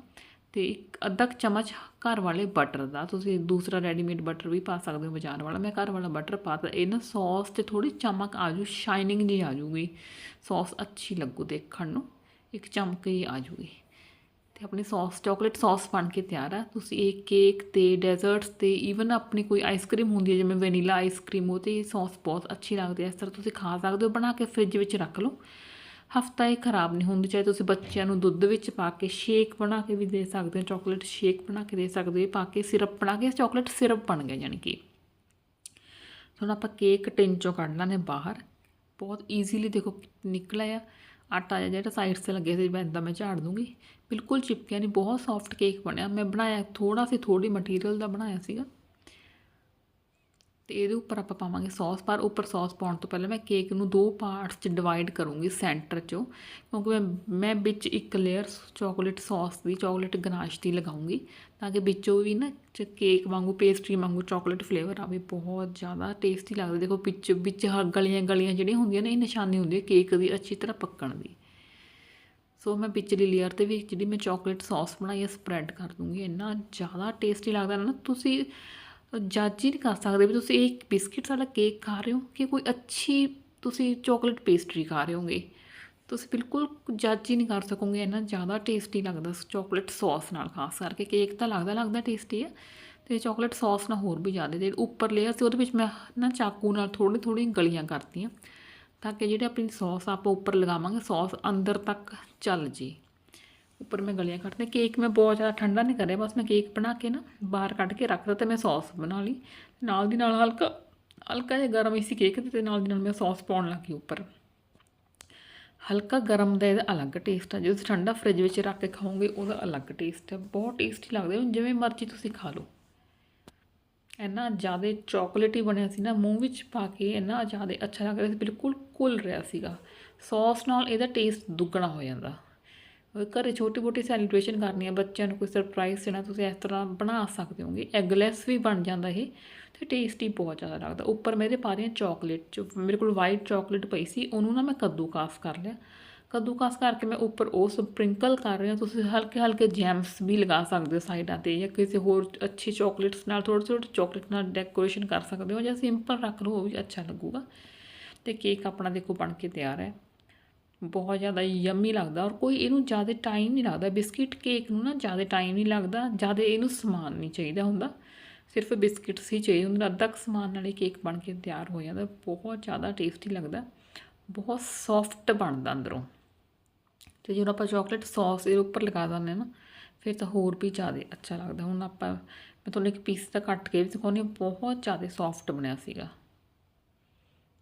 ਤੇ ਇੱਕ ਅੱਧਾ ਕੁ ਚਮਚ ਘਰ ਵਾਲੇ ਬਟਰ ਦਾ। ਤੁਸੀਂ ਦੂਸਰਾ ਰੈਡੀਮੇਡ ਬਟਰ ਵੀ ਪਾ ਸਕਦੇ ਹੋ ਬਾਜ਼ਾਰ ਵਾਲਾ। ਮੈਂ ਘਰ ਵਾਲਾ ਬਟਰ ਪਾਤਾ ਇਹ ਨਾ ਸੌਸ ਤੇ ਥੋੜੀ ਚਮਕ ਆ ਜੂ ਸ਼ਾਈਨਿੰਗ ਜੀ ਆ ਜੂਗੀ। ਸੌਸ ਅੱਛੀ ਲੱਗੂ ਦੇਖਣ ਨੂੰ। ਇੱਕ ਚਮਕ ਜੀ ਆ ਜੂਗੀ। ਤੇ ਆਪਣੀ ਸੌਸ ਚਾਕਲੇਟ ਸੌਸ ਬਣ ਕੇ ਤਿਆਰ ਆ। ਤੁਸੀਂ ਇਹ ਕੇਕ ਤੇ ਡੈਜ਼ਰਟਸ ਤੇ ਈਵਨ ਆਪਣੀ ਕੋਈ ਆਈਸਕ੍ਰੀਮ ਹੁੰਦੀ ਹੈ, ਜਿਵੇਂ ਵੈਨੀਲਾ ਆਈਸਕ੍ਰੀਮ ਉਹ ਤੇ ਇਹ ਸੌਸ ਬਹੁਤ ਅੱਛੀ ਲੱਗਦੀ ਹੈ। ਇਸ ਤਰ੍ਹਾਂ ਤੁਸੀਂ ਖਾ ਸਕਦੇ ਹੋ, ਬਣਾ ਕੇ ਫ੍ਰਿਜ ਵਿੱਚ ਰੱਖ ਲਓ। ਹਫਤਾ ਇਹ ਖਰਾਬ ਨਹੀਂ ਹੁੰਦੀ, ਚਾਹੇ ਤੁਸੀਂ ਬੱਚਿਆਂ ਨੂੰ ਦੁੱਧ ਵਿੱਚ ਪਾ ਕੇ ਸ਼ੇਕ ਬਣਾ ਕੇ ਵੀ ਦੇ ਸਕਦੇ ਹੋ ਚਾਕਲੇਟ ਸ਼ੇਕ ਬਣਾ ਕੇ ਦੇ ਸਕਦੇ ਹੋ ਪਾ ਕੇ ਸਿਰਪ ਬਣਾ ਕੇ ਚਾਕਲੇਟ ਸਿਰਪ ਬਣ ਗਿਆ ਯਾਨੀ ਕਿ। ਹੁਣ ਆਪਾਂ ਕੇਕ ਟਿਨ ਚੋਂ ਕੱਢ ਲਾਂਗੇ ਬਾਹਰ। ਬਹੁਤ ਈਜ਼ੀਲੀ ਦੇਖੋ ਨਿਕਲਿਆ। ਆ ਆਟਾ ਜਿਹਾ ਜਿਹੜਾ ਸਾਈਡ ਤੇ ਲੱਗੇ ਸੀ ਮੈਂ ਇਦਾਂ ਮੈਂ ਝਾੜ ਦੂੰਗੀ। ਬਿਲਕੁਲ ਚਿਪਕਿਆ ਨਹੀਂ ਬਹੁਤ ਸੌਫਟ ਕੇਕ ਬਣਿਆ। ਮੈਂ ਬਣਾਇਆ ਥੋੜਾ ਸੀ ਥੋੜੀ ਮਟੀਰੀਅਲ ਦਾ ਬਣਾਇਆ ਸੀਗਾ। ਤੇ ਇਹਦੇ ਉੱਪਰ ਆਪਾਂ ਪਾਵਾਂਗੇ ਸੌਸ ਪਰ ਉੱਪਰ ਸੌਸ ਪਾਉਣ ਤੋਂ ਪਹਿਲਾਂ ਮੈਂ ਕੇਕ ਨੂੰ ਦੋ ਪਾਰਟਸ 'ਚ ਡਿਵਾਈਡ ਕਰੂੰਗੀ ਸੈਂਟਰ 'ਚੋਂ, ਕਿਉਂਕਿ ਮੈਂ ਮੈਂ ਵਿੱਚ ਇੱਕ ਲੇਅਰ ਚਾਕਲੇਟ ਸੌਸ ਦੀ ਚਾਕਲੇਟ ਗਨਾਸ਼ ਦੀ ਲਗਾਉਂਗੀ, ਤਾਂ ਕਿ ਵਿੱਚੋਂ ਵੀ ਨਾ ਚ ਕੇਕ ਵਾਂਗੂ ਪੇਸਟਰੀ ਵਾਂਗੂ ਚਾਕਲੇਟ ਫਲੇਵਰ ਆਵੇ, ਬਹੁਤ ਜ਼ਿਆਦਾ ਟੇਸਟੀ ਲੱਗਦਾ। ਦੇਖੋ ਵਿੱਚ ਵਿੱਚ ਹ ਗਲੀਆਂ ਗਲੀਆਂ ਜਿਹੜੀਆਂ ਹੁੰਦੀਆਂ ਨੇ, ਇਹ ਨਿਸ਼ਾਨੀ ਹੁੰਦੀ ਹੈ ਕੇਕ ਦੀ ਅੱਛੀ ਤਰ੍ਹਾਂ ਪੱਕਣ ਦੀ। ਸੋ ਮੈਂ ਪਿਛਲੀ ਲੇਅਰ ਤੇ ਵੀ ਜਿਹੜੀ ਮੈਂ ਚਾਕਲੇਟ ਸੌਸ ਬਣਾਈ ਹੈ ਸਪਰੈਡ ਕਰ ਦੂੰਗੀ। ਇੰਨਾ ਜ਼ਿਆਦਾ ਟੇਸਟੀ ਲੱਗਦਾ ਨਾ, ਤੁਸੀਂ ਜੱਜ ਹੀ ਨਹੀਂ ਕਰ ਸਕਦੇ ਵੀ ਤੁਸੀਂ ਇਹ ਬਿਸਕਿਟ ਵਾਲਾ ਕੇਕ ਖਾ ਰਹੇ ਹੋ ਕਿ ਕੋਈ ਅੱਛੀ ਤੁਸੀਂ ਚਾਕਲੇਟ ਪੇਸਟਰੀ ਖਾ ਰਹੇ ਹੋਗੇ। ਤੁਸੀਂ ਬਿਲਕੁਲ ਜੱਜ ਹੀ ਨਹੀਂ ਕਰ ਸਕੋਗੇ, ਇੰਨਾ ਜ਼ਿਆਦਾ ਟੇਸਟੀ ਲੱਗਦਾ ਚਾਕਲੇਟ ਸੌਸ ਨਾਲ ਖਾਸ ਕਰਕੇ। ਕੇਕ ਤਾਂ ਲੱਗਦਾ ਲੱਗਦਾ ਟੇਸਟੀ ਹੈ ਤੇ ਚਾਕਲੇਟ ਸੌਸ ਨਾਲ ਹੋਰ ਵੀ ਜ਼ਿਆਦਾ ਤੇ ਉੱਪਰ ਲੇਅਰ ਸੀ, ਉਹਦੇ ਵਿੱਚ ਮੈਂ ਨਾ ਚਾਕੂ ਨਾਲ ਥੋੜੀ ਥੋੜੀ ਗਲੀਆਂ ਕਰਤੀਆਂ ਤਾਂ ਕਿ ਜਿਹੜੇ ਆਪਣੀ ਸੌਸ ਆਪਾਂ ਉੱਪਰ ਲਗਾਵਾਂਗੇ ਸੌਸ ਅੰਦਰ ਤੱਕ ਚੱਲ ਜੇ। ਉੱਪਰ ਮੈਂ ਗਲੀਆਂ ਕੱਟਦੇ ਕੇਕ ਮੈਂ ਬਹੁਤ ਜ਼ਿਆਦਾ ਠੰਡਾ ਨਹੀਂ ਕਰਿਆ, ਬਸ ਮੈਂ ਕੇਕ ਬਣਾ ਕੇ ਨਾ ਬਾਹਰ ਕੱਢ ਕੇ ਰੱਖਦਾ ਤੇ ਮੈਂ ਸੌਸ ਬਣਾ ਲਈ। ਨਾਲ ਦੀ ਨਾਲ ਹਲਕਾ ਹਲਕਾ ਜਿਹਾ ਗਰਮ ਹੀ ਸੀ ਕੇਕ ਤੇ ਨਾਲ ਦੀ ਨਾਲ ਮੈਂ ਸੌਸ ਪਾਉਣ ਲੱਗੀ ਉੱਪਰ। ਹਲਕਾ ਗਰਮ ਦਾ ਇਹਦਾ ਅਲੱਗ ਟੇਸਟ ਹੈ ਜੇ ਤੁਸੀਂ ਠੰਡਾ ਫ੍ਰਿਜ ਵਿੱਚ ਰੱਖ ਕੇ ਖਾਓਗੇ ਉਹਦਾ ਅਲੱਗ ਟੇਸਟ ਹੈ ਬਹੁਤ ਟੇਸਟੀ ਲੱਗਦਾ, ਹੁਣ ਜਿਵੇਂ ਮਰਜ਼ੀ ਤੁਸੀਂ ਖਾ ਲਓ। ਇੰਨਾ ਜ਼ਿਆਦਾ ਚਾਕਲੇਟੀ ਬਣਿਆ ਸੀ ਨਾ, ਮੂੰਹ ਵਿੱਚ ਪਾ ਕੇ ਇੰਨਾ ਜ਼ਿਆਦਾ ਅੱਛਾ ਲੱਗ ਰਿਹਾ ਸੀ, ਬਿਲਕੁਲ ਘੁਲ ਰਿਹਾ ਸੀਗਾ। ਸੌਸ ਨਾਲ ਇਹਦਾ ਟੇਸਟ ਦੁੱਗਣਾ ਹੋ ਜਾਂਦਾ। ਘਰੇ ਛੋਟੀ ਮੋਟੀ ਸੈਲੀਬ੍ਰੇਸ਼ਨ ਕਰਨੀ ਹੈ ਬੱਚਿਆਂ ਨੂੰ ਕੋਈ ਸਰਪ੍ਰਾਈਜ਼ ਦੇਣਾ, ਤੁਸੀਂ ਇਸ ਤਰ੍ਹਾਂ ਬਣਾ ਸਕਦੇ ਹੋਗੇ। ਐਗਲੈਸ ਵੀ ਬਣ ਜਾਂਦਾ ਇਹ ਤੇ ਟੇਸਟੀ ਬਹੁਤ ਜ਼ਿਆਦਾ ਲੱਗਦਾ। ਉੱਪਰ ਮੈਂ ਇਹਦੇ ਪਾ ਰਹੀ ਹਾਂ ਚਾਕਲੇਟ ਚ। ਮੇਰੇ ਕੋਲ ਵਾਈਟ ਚਾਕਲੇਟ ਪਈ ਸੀ, ਉਹਨੂੰ ਨਾ ਮੈਂ ਕੱਦੂਕਾਸ ਕਰ ਲਿਆ। ਕੱਦੂਕਾਸ ਕਰਕੇ ਮੈਂ ਉੱਪਰ ਉਹ ਸਪ੍ਰਿੰਕਲ ਕਰ ਰਹੀ ਹਾਂ। ਤੁਸੀਂ ਹਲਕੇ ਹਲਕੇ ਜੈਮਸ ਵੀ ਲਗਾ ਸਕਦੇ ਹੋ ਸਾਈਡਾਂ ਤੇ ਜਾਂ ਕਿਸੇ ਹੋਰ ਅੱਛੀ ਚਾਕਲੇਟਸ ਨਾਲ, ਥੋੜ੍ਹੇ ਥੋੜ੍ਹੇ ਚਾਕਲੇਟ ਨਾਲ ਡੈਕੋਰੇਸ਼ਨ ਕਰ ਸਕਦੇ ਹੋ ਜਾਂ ਸਿੰਪਲ ਰੱਖ ਲਓ, ਉਹ ਵੀ ਅੱਛਾ ਲੱਗੂਗਾ। ਤੇ ਕੇਕ ਆਪਣਾ ਦੇਖੋ ਬਣ ਕੇ ਤਿਆਰ ਹੈ। ਬਹੁਤ ਜ਼ਿਆਦਾ ਯੰਮੀ ਲੱਗਦਾ ਔਰ ਕੋਈ ਇਹਨੂੰ ਜ਼ਿਆਦਾ ਟਾਈਮ ਨਹੀਂ ਲੱਗਦਾ। ਬਿਸਕਿਟ ਕੇਕ ਨੂੰ ਨਾ ਜ਼ਿਆਦਾ ਟਾਈਮ ਨਹੀਂ ਲੱਗਦਾ, ਜ਼ਿਆਦਾ ਇਹਨੂੰ ਸਮਾਨ ਨਹੀਂ ਚਾਹੀਦਾ ਹੁੰਦਾ। ਸਿਰਫ ਬਿਸਕਿਟਸ ਹੀ ਚਾਹੀਦੇ ਹੁੰਦੇ ਨੇ, ਅੱਧਾ ਕੁ ਸਮਾਨ ਨਾਲ ਹੀ ਕੇਕ ਬਣ ਕੇ ਤਿਆਰ ਹੋ ਜਾਂਦਾ, ਬਹੁਤ ਜ਼ਿਆਦਾ ਟੇਸਟੀ ਲੱਗਦਾ, ਬਹੁਤ ਸੌਫਟ ਬਣਦਾ ਅੰਦਰੋਂ। ਤੇ ਜਦੋਂ ਆਪਾਂ ਚਾਕਲੇਟ ਸੌਸ ਇਹਦੇ ਉੱਪਰ ਲਗਾ ਦਿੰਦੇ ਨਾ, ਫਿਰ ਤਾਂ ਹੋਰ ਵੀ ਜ਼ਿਆਦਾ ਅੱਛਾ ਲੱਗਦਾ। ਹੁਣ ਆਪਾਂ, ਮੈਂ ਤੁਹਾਨੂੰ ਇੱਕ ਪੀਸ ਤਾਂ ਕੱਟ ਕੇ ਵੀ ਦਿਖਾਉਂਦੀ ਹਾਂ, ਬਹੁਤ ਜ਼ਿਆਦਾ ਸੌਫਟ ਬਣਿਆ ਸੀਗਾ।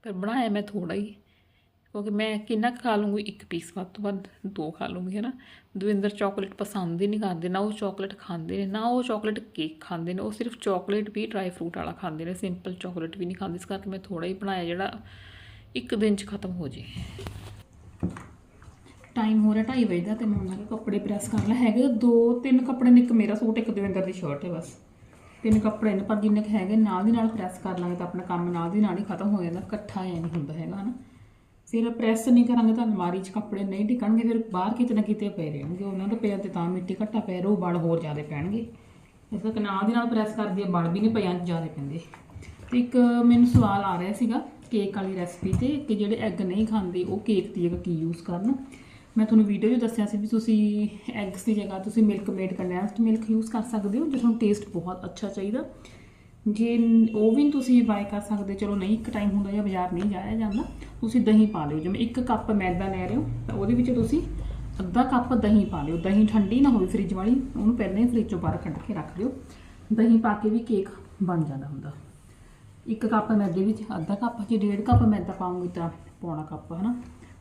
ਪਰ ਬਣਾਇਆ ਮੈਂ ਥੋੜਾ ਹੀ। ਕਿਉਂਕਿ ਮੈਂ ਕਿੰਨਾ ਕੁ ਖਾ ਲੂੰਗੀ ਇੱਕ ਪੀਸ ਵੱਧ ਤੋਂ ਵੱਧ ਦੋ ਖਾ ਲੂੰਗੀ ਹੈ ਨਾ ਦਵਿੰਦਰ ਚਾਕਲੇਟ ਪਸੰਦ ਹੀ ਨਹੀਂ ਕਰਦੇ, ਨਾ ਉਹ ਚਾਕਲੇਟ ਖਾਂਦੇ ਨੇ, ਨਾ ਉਹ ਚਾਕਲੇਟ ਕੇਕ ਖਾਂਦੇ ਨੇ, ਉਹ ਸਿਰਫ ਚਾਕਲੇਟ ਵੀ ਡਰਾਈ ਫਰੂਟ ਵਾਲਾ ਖਾਂਦੇ ਨੇ ਸਿੰਪਲ ਚਾਕਲੇਟ ਵੀ ਨਹੀਂ ਖਾਂਦੇ, ਇਸ ਕਰਕੇ ਮੈਂ ਥੋੜਾ ਹੀ ਬਣਾਇਆ ਜਿਹੜਾ ਇੱਕ ਦਿਨ 'ਚ ਖਤਮ ਹੋ ਜੇ। ਟਾਈਮ ਹੋ ਰਿਹਾ 2:30 ਵਜੇ ਦਾ ਤੇ ਮੈਂ ਉਹਨਾਂ ਦੇ ਕੱਪੜੇ ਪ੍ਰੈਸ ਕਰ ਲੈ ਹੈਗੇ, ਦੋ ਤਿੰਨ ਕੱਪੜੇ ਨੇ, ਇੱਕ ਮੇਰਾ ਸੂਟ, ਇੱਕ ਦਵਿੰਦਰ ਦੀ ਸ਼ਰਟ ਹੈ ਬਸ। ਤਿੰਨ ਕੱਪੜੇ ਨੇ, ਪਰ ਜਿੰਨੇ ਕੁ ਹੈਗੇ, ਨਾਲ ਦੀ ਨਾਲ ਪ੍ਰੈਸ ਕਰ ਲਾਂਗੇ ਤਾਂ ਆਪਣਾ ਕੰਮ ਨਾਲ ਦੀ ਨਾਲ ਹੀ ਖਤਮ ਹੋ ਜਾਂਦਾ, ਇਕੱਠਾ ਐ ਨਹੀਂ ਹੁੰਦਾ ਹੈਗਾ, ਹਨਾ? ਫਿਰ ਪ੍ਰੈਸ ਨਹੀਂ ਕਰਾਂਗੇ ਤਾਂ ਅਲਮਾਰੀ 'ਚ ਕੱਪੜੇ ਨਹੀਂ ਟਿਕਣਗੇ, ਫਿਰ ਬਾਹਰ ਕਿਤੇ ਨਾ ਕਿਤੇ ਪਏ ਰਹਿਣਗੇ। ਉਹਨਾਂ ਦੇ ਪੈਰ ਤੇ ਤਾਂ ਮਿੱਟੀ ਘੱਟਾ ਪੈ ਰਹੂ ਬੜ ਹੋਰ ਜ਼ਿਆਦਾ ਪੈਣਗੇ। ਇਸ ਕਰਕੇ ਨਾਲ ਦੀ ਨਾਲ ਪ੍ਰੈਸ ਕਰਦੀ ਆ ਬੜ ਵੀ ਨਹੀਂ ਪਿਆ ਜ਼ਿਆਦਾ ਪੈਂਦੇ। ਤੇ ਇੱਕ ਮੈਨੂੰ ਸਵਾਲ ਆ ਰਿਹਾ ਸੀਗਾ ਕੇਕ ਵਾਲੀ ਰੈਸਪੀ ਤੇ ਕਿ ਜਿਹੜੇ ਐਗ ਨਹੀਂ ਖਾਂਦੇ, ਉਹ ਕੇਕ ਦੀ ਜਗ੍ਹਾ ਕੀ ਯੂਜ਼ ਕਰਨ? ਮੈਂ ਤੁਹਾਨੂੰ ਵੀਡੀਓ 'ਚ ਦੱਸਿਆ ਸੀ ਵੀ ਤੁਸੀਂ ਐਗਸ ਦੀ ਜਗ੍ਹਾ ਤੁਸੀਂ Milkmaid condensed milk use ਕਰ ਸਕਦੇ ਹੋ ਜੇ ਤੁਹਾਨੂੰ ਟੇਸਟ ਬਹੁਤ ਅੱਛਾ ਚਾਹੀਦਾ। ਜੇ ਉਹ ਵੀ ਤੁਸੀਂ ਬਾਏ ਕਰ ਸਕਦੇ, ਚਲੋ ਨਹੀਂ, ਇੱਕ ਟਾਈਮ ਹੁੰਦਾ ਜਾਂ ਬਾਜ਼ਾਰ ਨਹੀਂ ਜਾਇਆ ਜਾਂਦਾ, ਤੁਸੀਂ ਦਹੀਂ ਪਾ ਲਿਓ, ਜਿਵੇਂ ਇੱਕ ਕੱਪ ਮੈਦਾ ਲੈ ਰਹੇ ਹੋ, ਤਾਂ ਉਹਦੇ ਵਿੱਚ ਤੁਸੀਂ ਅੱਧਾ ਕੱਪ ਦਹੀਂ ਪਾ ਲਿਓ, ਦਹੀਂ ਠੰਡੀ ਨਾ ਹੋਵੇ ਫ੍ਰਿਜ ਵਾਲੀ, ਉਹਨੂੰ ਪਹਿਲਾਂ ਹੀ ਫ੍ਰਿਜ ਚੋਂ ਬਾਹਰ ਕੱਢ ਕੇ ਰੱਖ ਲਿਓ ਦਹੀਂ ਪਾ ਕੇ ਵੀ ਕੇਕ ਬਣ ਜਾਂਦਾ ਹੁੰਦਾ। ਇੱਕ ਕੱਪ ਮੈਦੇ ਵਿੱਚ ਅੱਧਾ ਕੱਪ ਜੇ ਡੇਢ ਕੱਪ ਮੈਦਾ ਪਾਉਂਗੇ ਤਾਂ ਪੌਣਾ ਕੱਪ ਹਨਾ?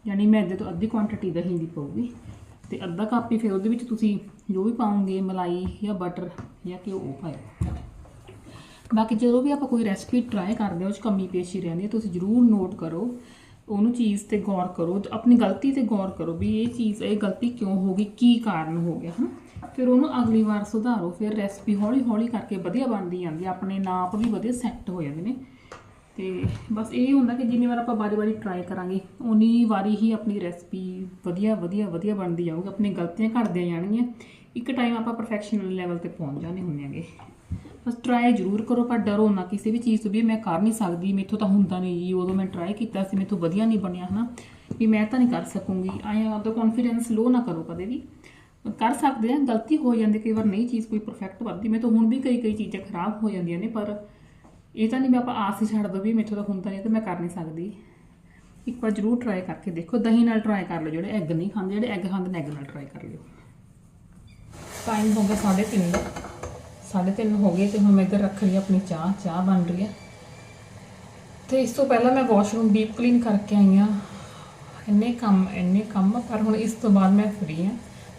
ਯਾਨੀ ਮੈਦੇ ਤੋਂ ਅੱਧੀ ਕੁਆਂਟੀਟੀ ਦਹੀਂ ਦੀ ਪਊਗੀ, ਤੇ ਅੱਧਾ ਕੱਪ ਹੀ ਫਿਰ ਉਹਦੇ ਵਿੱਚ ਤੁਸੀਂ ਜੋ ਵੀ ਪਾਉਂਗੇ ਮਲਾਈ ਜਾਂ ਬਟਰ ਜਾਂ ਘਿਓ, ਉਹ ਪਾਇਓ। ਬਾਕੀ ਜਦੋਂ ਵੀ ਆਪਾਂ ਕੋਈ ਰੈਸਪੀ ਟਰਾਈ ਕਰਦੇ ਹਾਂ, ਉਹ 'ਚ ਕਮੀ ਪੇਸ਼ੀ ਰਹਿੰਦੀ ਹੈ, ਤੁਸੀਂ ਜ਼ਰੂਰ ਨੋਟ ਕਰੋ। ਉਹਨੂੰ ਚੀਜ਼ ਤੇ ਗੌਰ ਕਰੋ ਆਪਣੀ ਗਲਤੀ ਤੇ ਗੌਰ ਕਰੋ ਵੀ ਇਹ ਚੀਜ਼, ਇਹ ਗਲਤੀ ਕਿਉਂ ਹੋ ਗਈ, ਕੀ ਕਾਰਨ ਹੋ ਗਿਆ, ਹਨਾ? ਫਿਰ ਉਹਨੂੰ ਅਗਲੀ ਵਾਰ ਸੁਧਾਰੋ, ਫਿਰ ਰੈਸਪੀ ਹੌਲੀ ਹੌਲੀ ਕਰਕੇ ਵਧੀਆ ਬਣਦੀ ਜਾਂਦੀ ਹੈ, ਆਪਣੇ ਨਾਪ ਵੀ ਵਧੀਆ ਸੈੱਟ ਹੋ ਜਾਂਦੇ ਨੇ। ਤੇ ਬਸ ਇਹ ਹੁੰਦਾ ਕਿ ਜਿੰਨੀ ਵਾਰ ਆਪਾਂ ਵਾਰੀ-ਵਾਰੀ ਟਰਾਈ ਕਰਾਂਗੇ ਉਨੀ ਵਾਰੀ ਹੀ ਆਪਣੀ ਰੈਸਪੀ ਵਧੀਆ ਵਧੀਆ ਵਧੀਆ ਬਣਦੀ ਜਾਊਗੀ ਆਪਣੀ ਗਲਤੀਆਂ ਘਟਦੀਆਂ ਜਾਣਗੀਆਂ। ਇੱਕ ਟਾਈਮ ਆਪਾਂ ਪਰਫੈਕਸ਼ਨ ਲੈਵਲ ਤੇ ਪਹੁੰਚ ਜਾਂਦੇ ਹੁੰਦੇਗੇ ਬਸ ਟਰਾਈ ਜ਼ਰੂਰ ਕਰੋ, ਪਰ ਡਰੋ ਨਾ, ਕਿਸੇ ਵੀ ਚੀਜ਼ ਤੋਂ ਵੀ ਮੈਂ ਕਰ ਨਹੀਂ ਸਕਦੀ, ਮੇਥੋਂ ਤਾਂ ਹੁੰਦਾ ਨਹੀਂ ਜੀ। ਉਦੋਂ ਮੈਂ ਟਰਾਈ ਕੀਤਾ ਸੀ, ਮੇਥੋਂ ਵਧੀਆ ਨਹੀਂ ਬਣਿਆ, ਹਨਾ। ਵੀ ਮੈਂ ਤਾਂ ਨਹੀਂ ਕਰ ਸਕੂੰਗੀ। ਆਏ ਆਪਦਾ ਕੌਨਫੀਡੈਂਸ ਲੋ ਨਾ ਕਰੋ ਕਦੇ ਵੀ। ਕਰ ਸਕਦੇ ਆ, ਗਲਤੀ ਹੋ ਜਾਂਦੀ, ਕਈ ਵਾਰ ਨਹੀਂ ਚੀਜ਼ ਕੋਈ ਪਰਫੈਕਟ ਬਣਦੀ। ਮੈਂ ਤਾਂ ਹੁਣ ਵੀ ਕਈ ਕਈ ਚੀਜ਼ਾਂ ਖਰਾਬ ਹੋ ਜਾਂਦੀਆਂ ਨੇ, ਪਰ ਇਹ ਤਾਂ ਨਹੀਂ ਮੈਂ ਆਪਾਂ ਆਸ ਹੀ ਛੱਡ ਦੋ ਵੀ ਮੇਥੋਂ ਤਾਂ ਹੁੰਦਾ ਨਹੀਂ ਤੇ ਮੈਂ ਕਰ ਨਹੀਂ ਸਕਦੀ। ਇੱਕ ਵਾਰ ਜ਼ਰੂਰ ਟਰਾਈ ਕਰਕੇ ਦੇਖੋ। ਦਹੀਂ ਨਾਲ ਟਰਾਈ ਕਰ ਲਓ, ਜਿਹੜੇ ਐਗ ਨਹੀਂ ਖਾਂਦੇ, ਜਿਹੜੇ ਐਗ ਖਾਂਦੇ ਨੇ ਐਗ ਨਾਲ ਟਰਾਈ ਕਰ ਲਿਓ। ਟਾਈਮ ਹੋ ਗਿਆ 3:30 ਦਾ 3:30 ਹੋ ਗਏ ਤੇ ਹੁਣ ਮੈਂ ਇੱਧਰ ਰੱਖ ਲਈ ਆਪਣੀ ਚਾਹ ਚਾਹ ਬਣ ਰਹੀ ਹੈ। ਤੇ ਇਸ ਤੋਂ ਪਹਿਲਾਂ ਮੈਂ ਵਾਸ਼ਰੂਮ ਡੀਪ ਕਲੀਨ ਕਰਕੇ ਆਈ ਹਾਂ। ਇੰਨੇ ਕੰਮ ਇੰਨੇ ਕੰਮ, ਪਰ ਹੁਣ ਇਸ ਤੋਂ ਬਾਅਦ ਮੈਂ ਫ੍ਰੀ ਹਾਂ।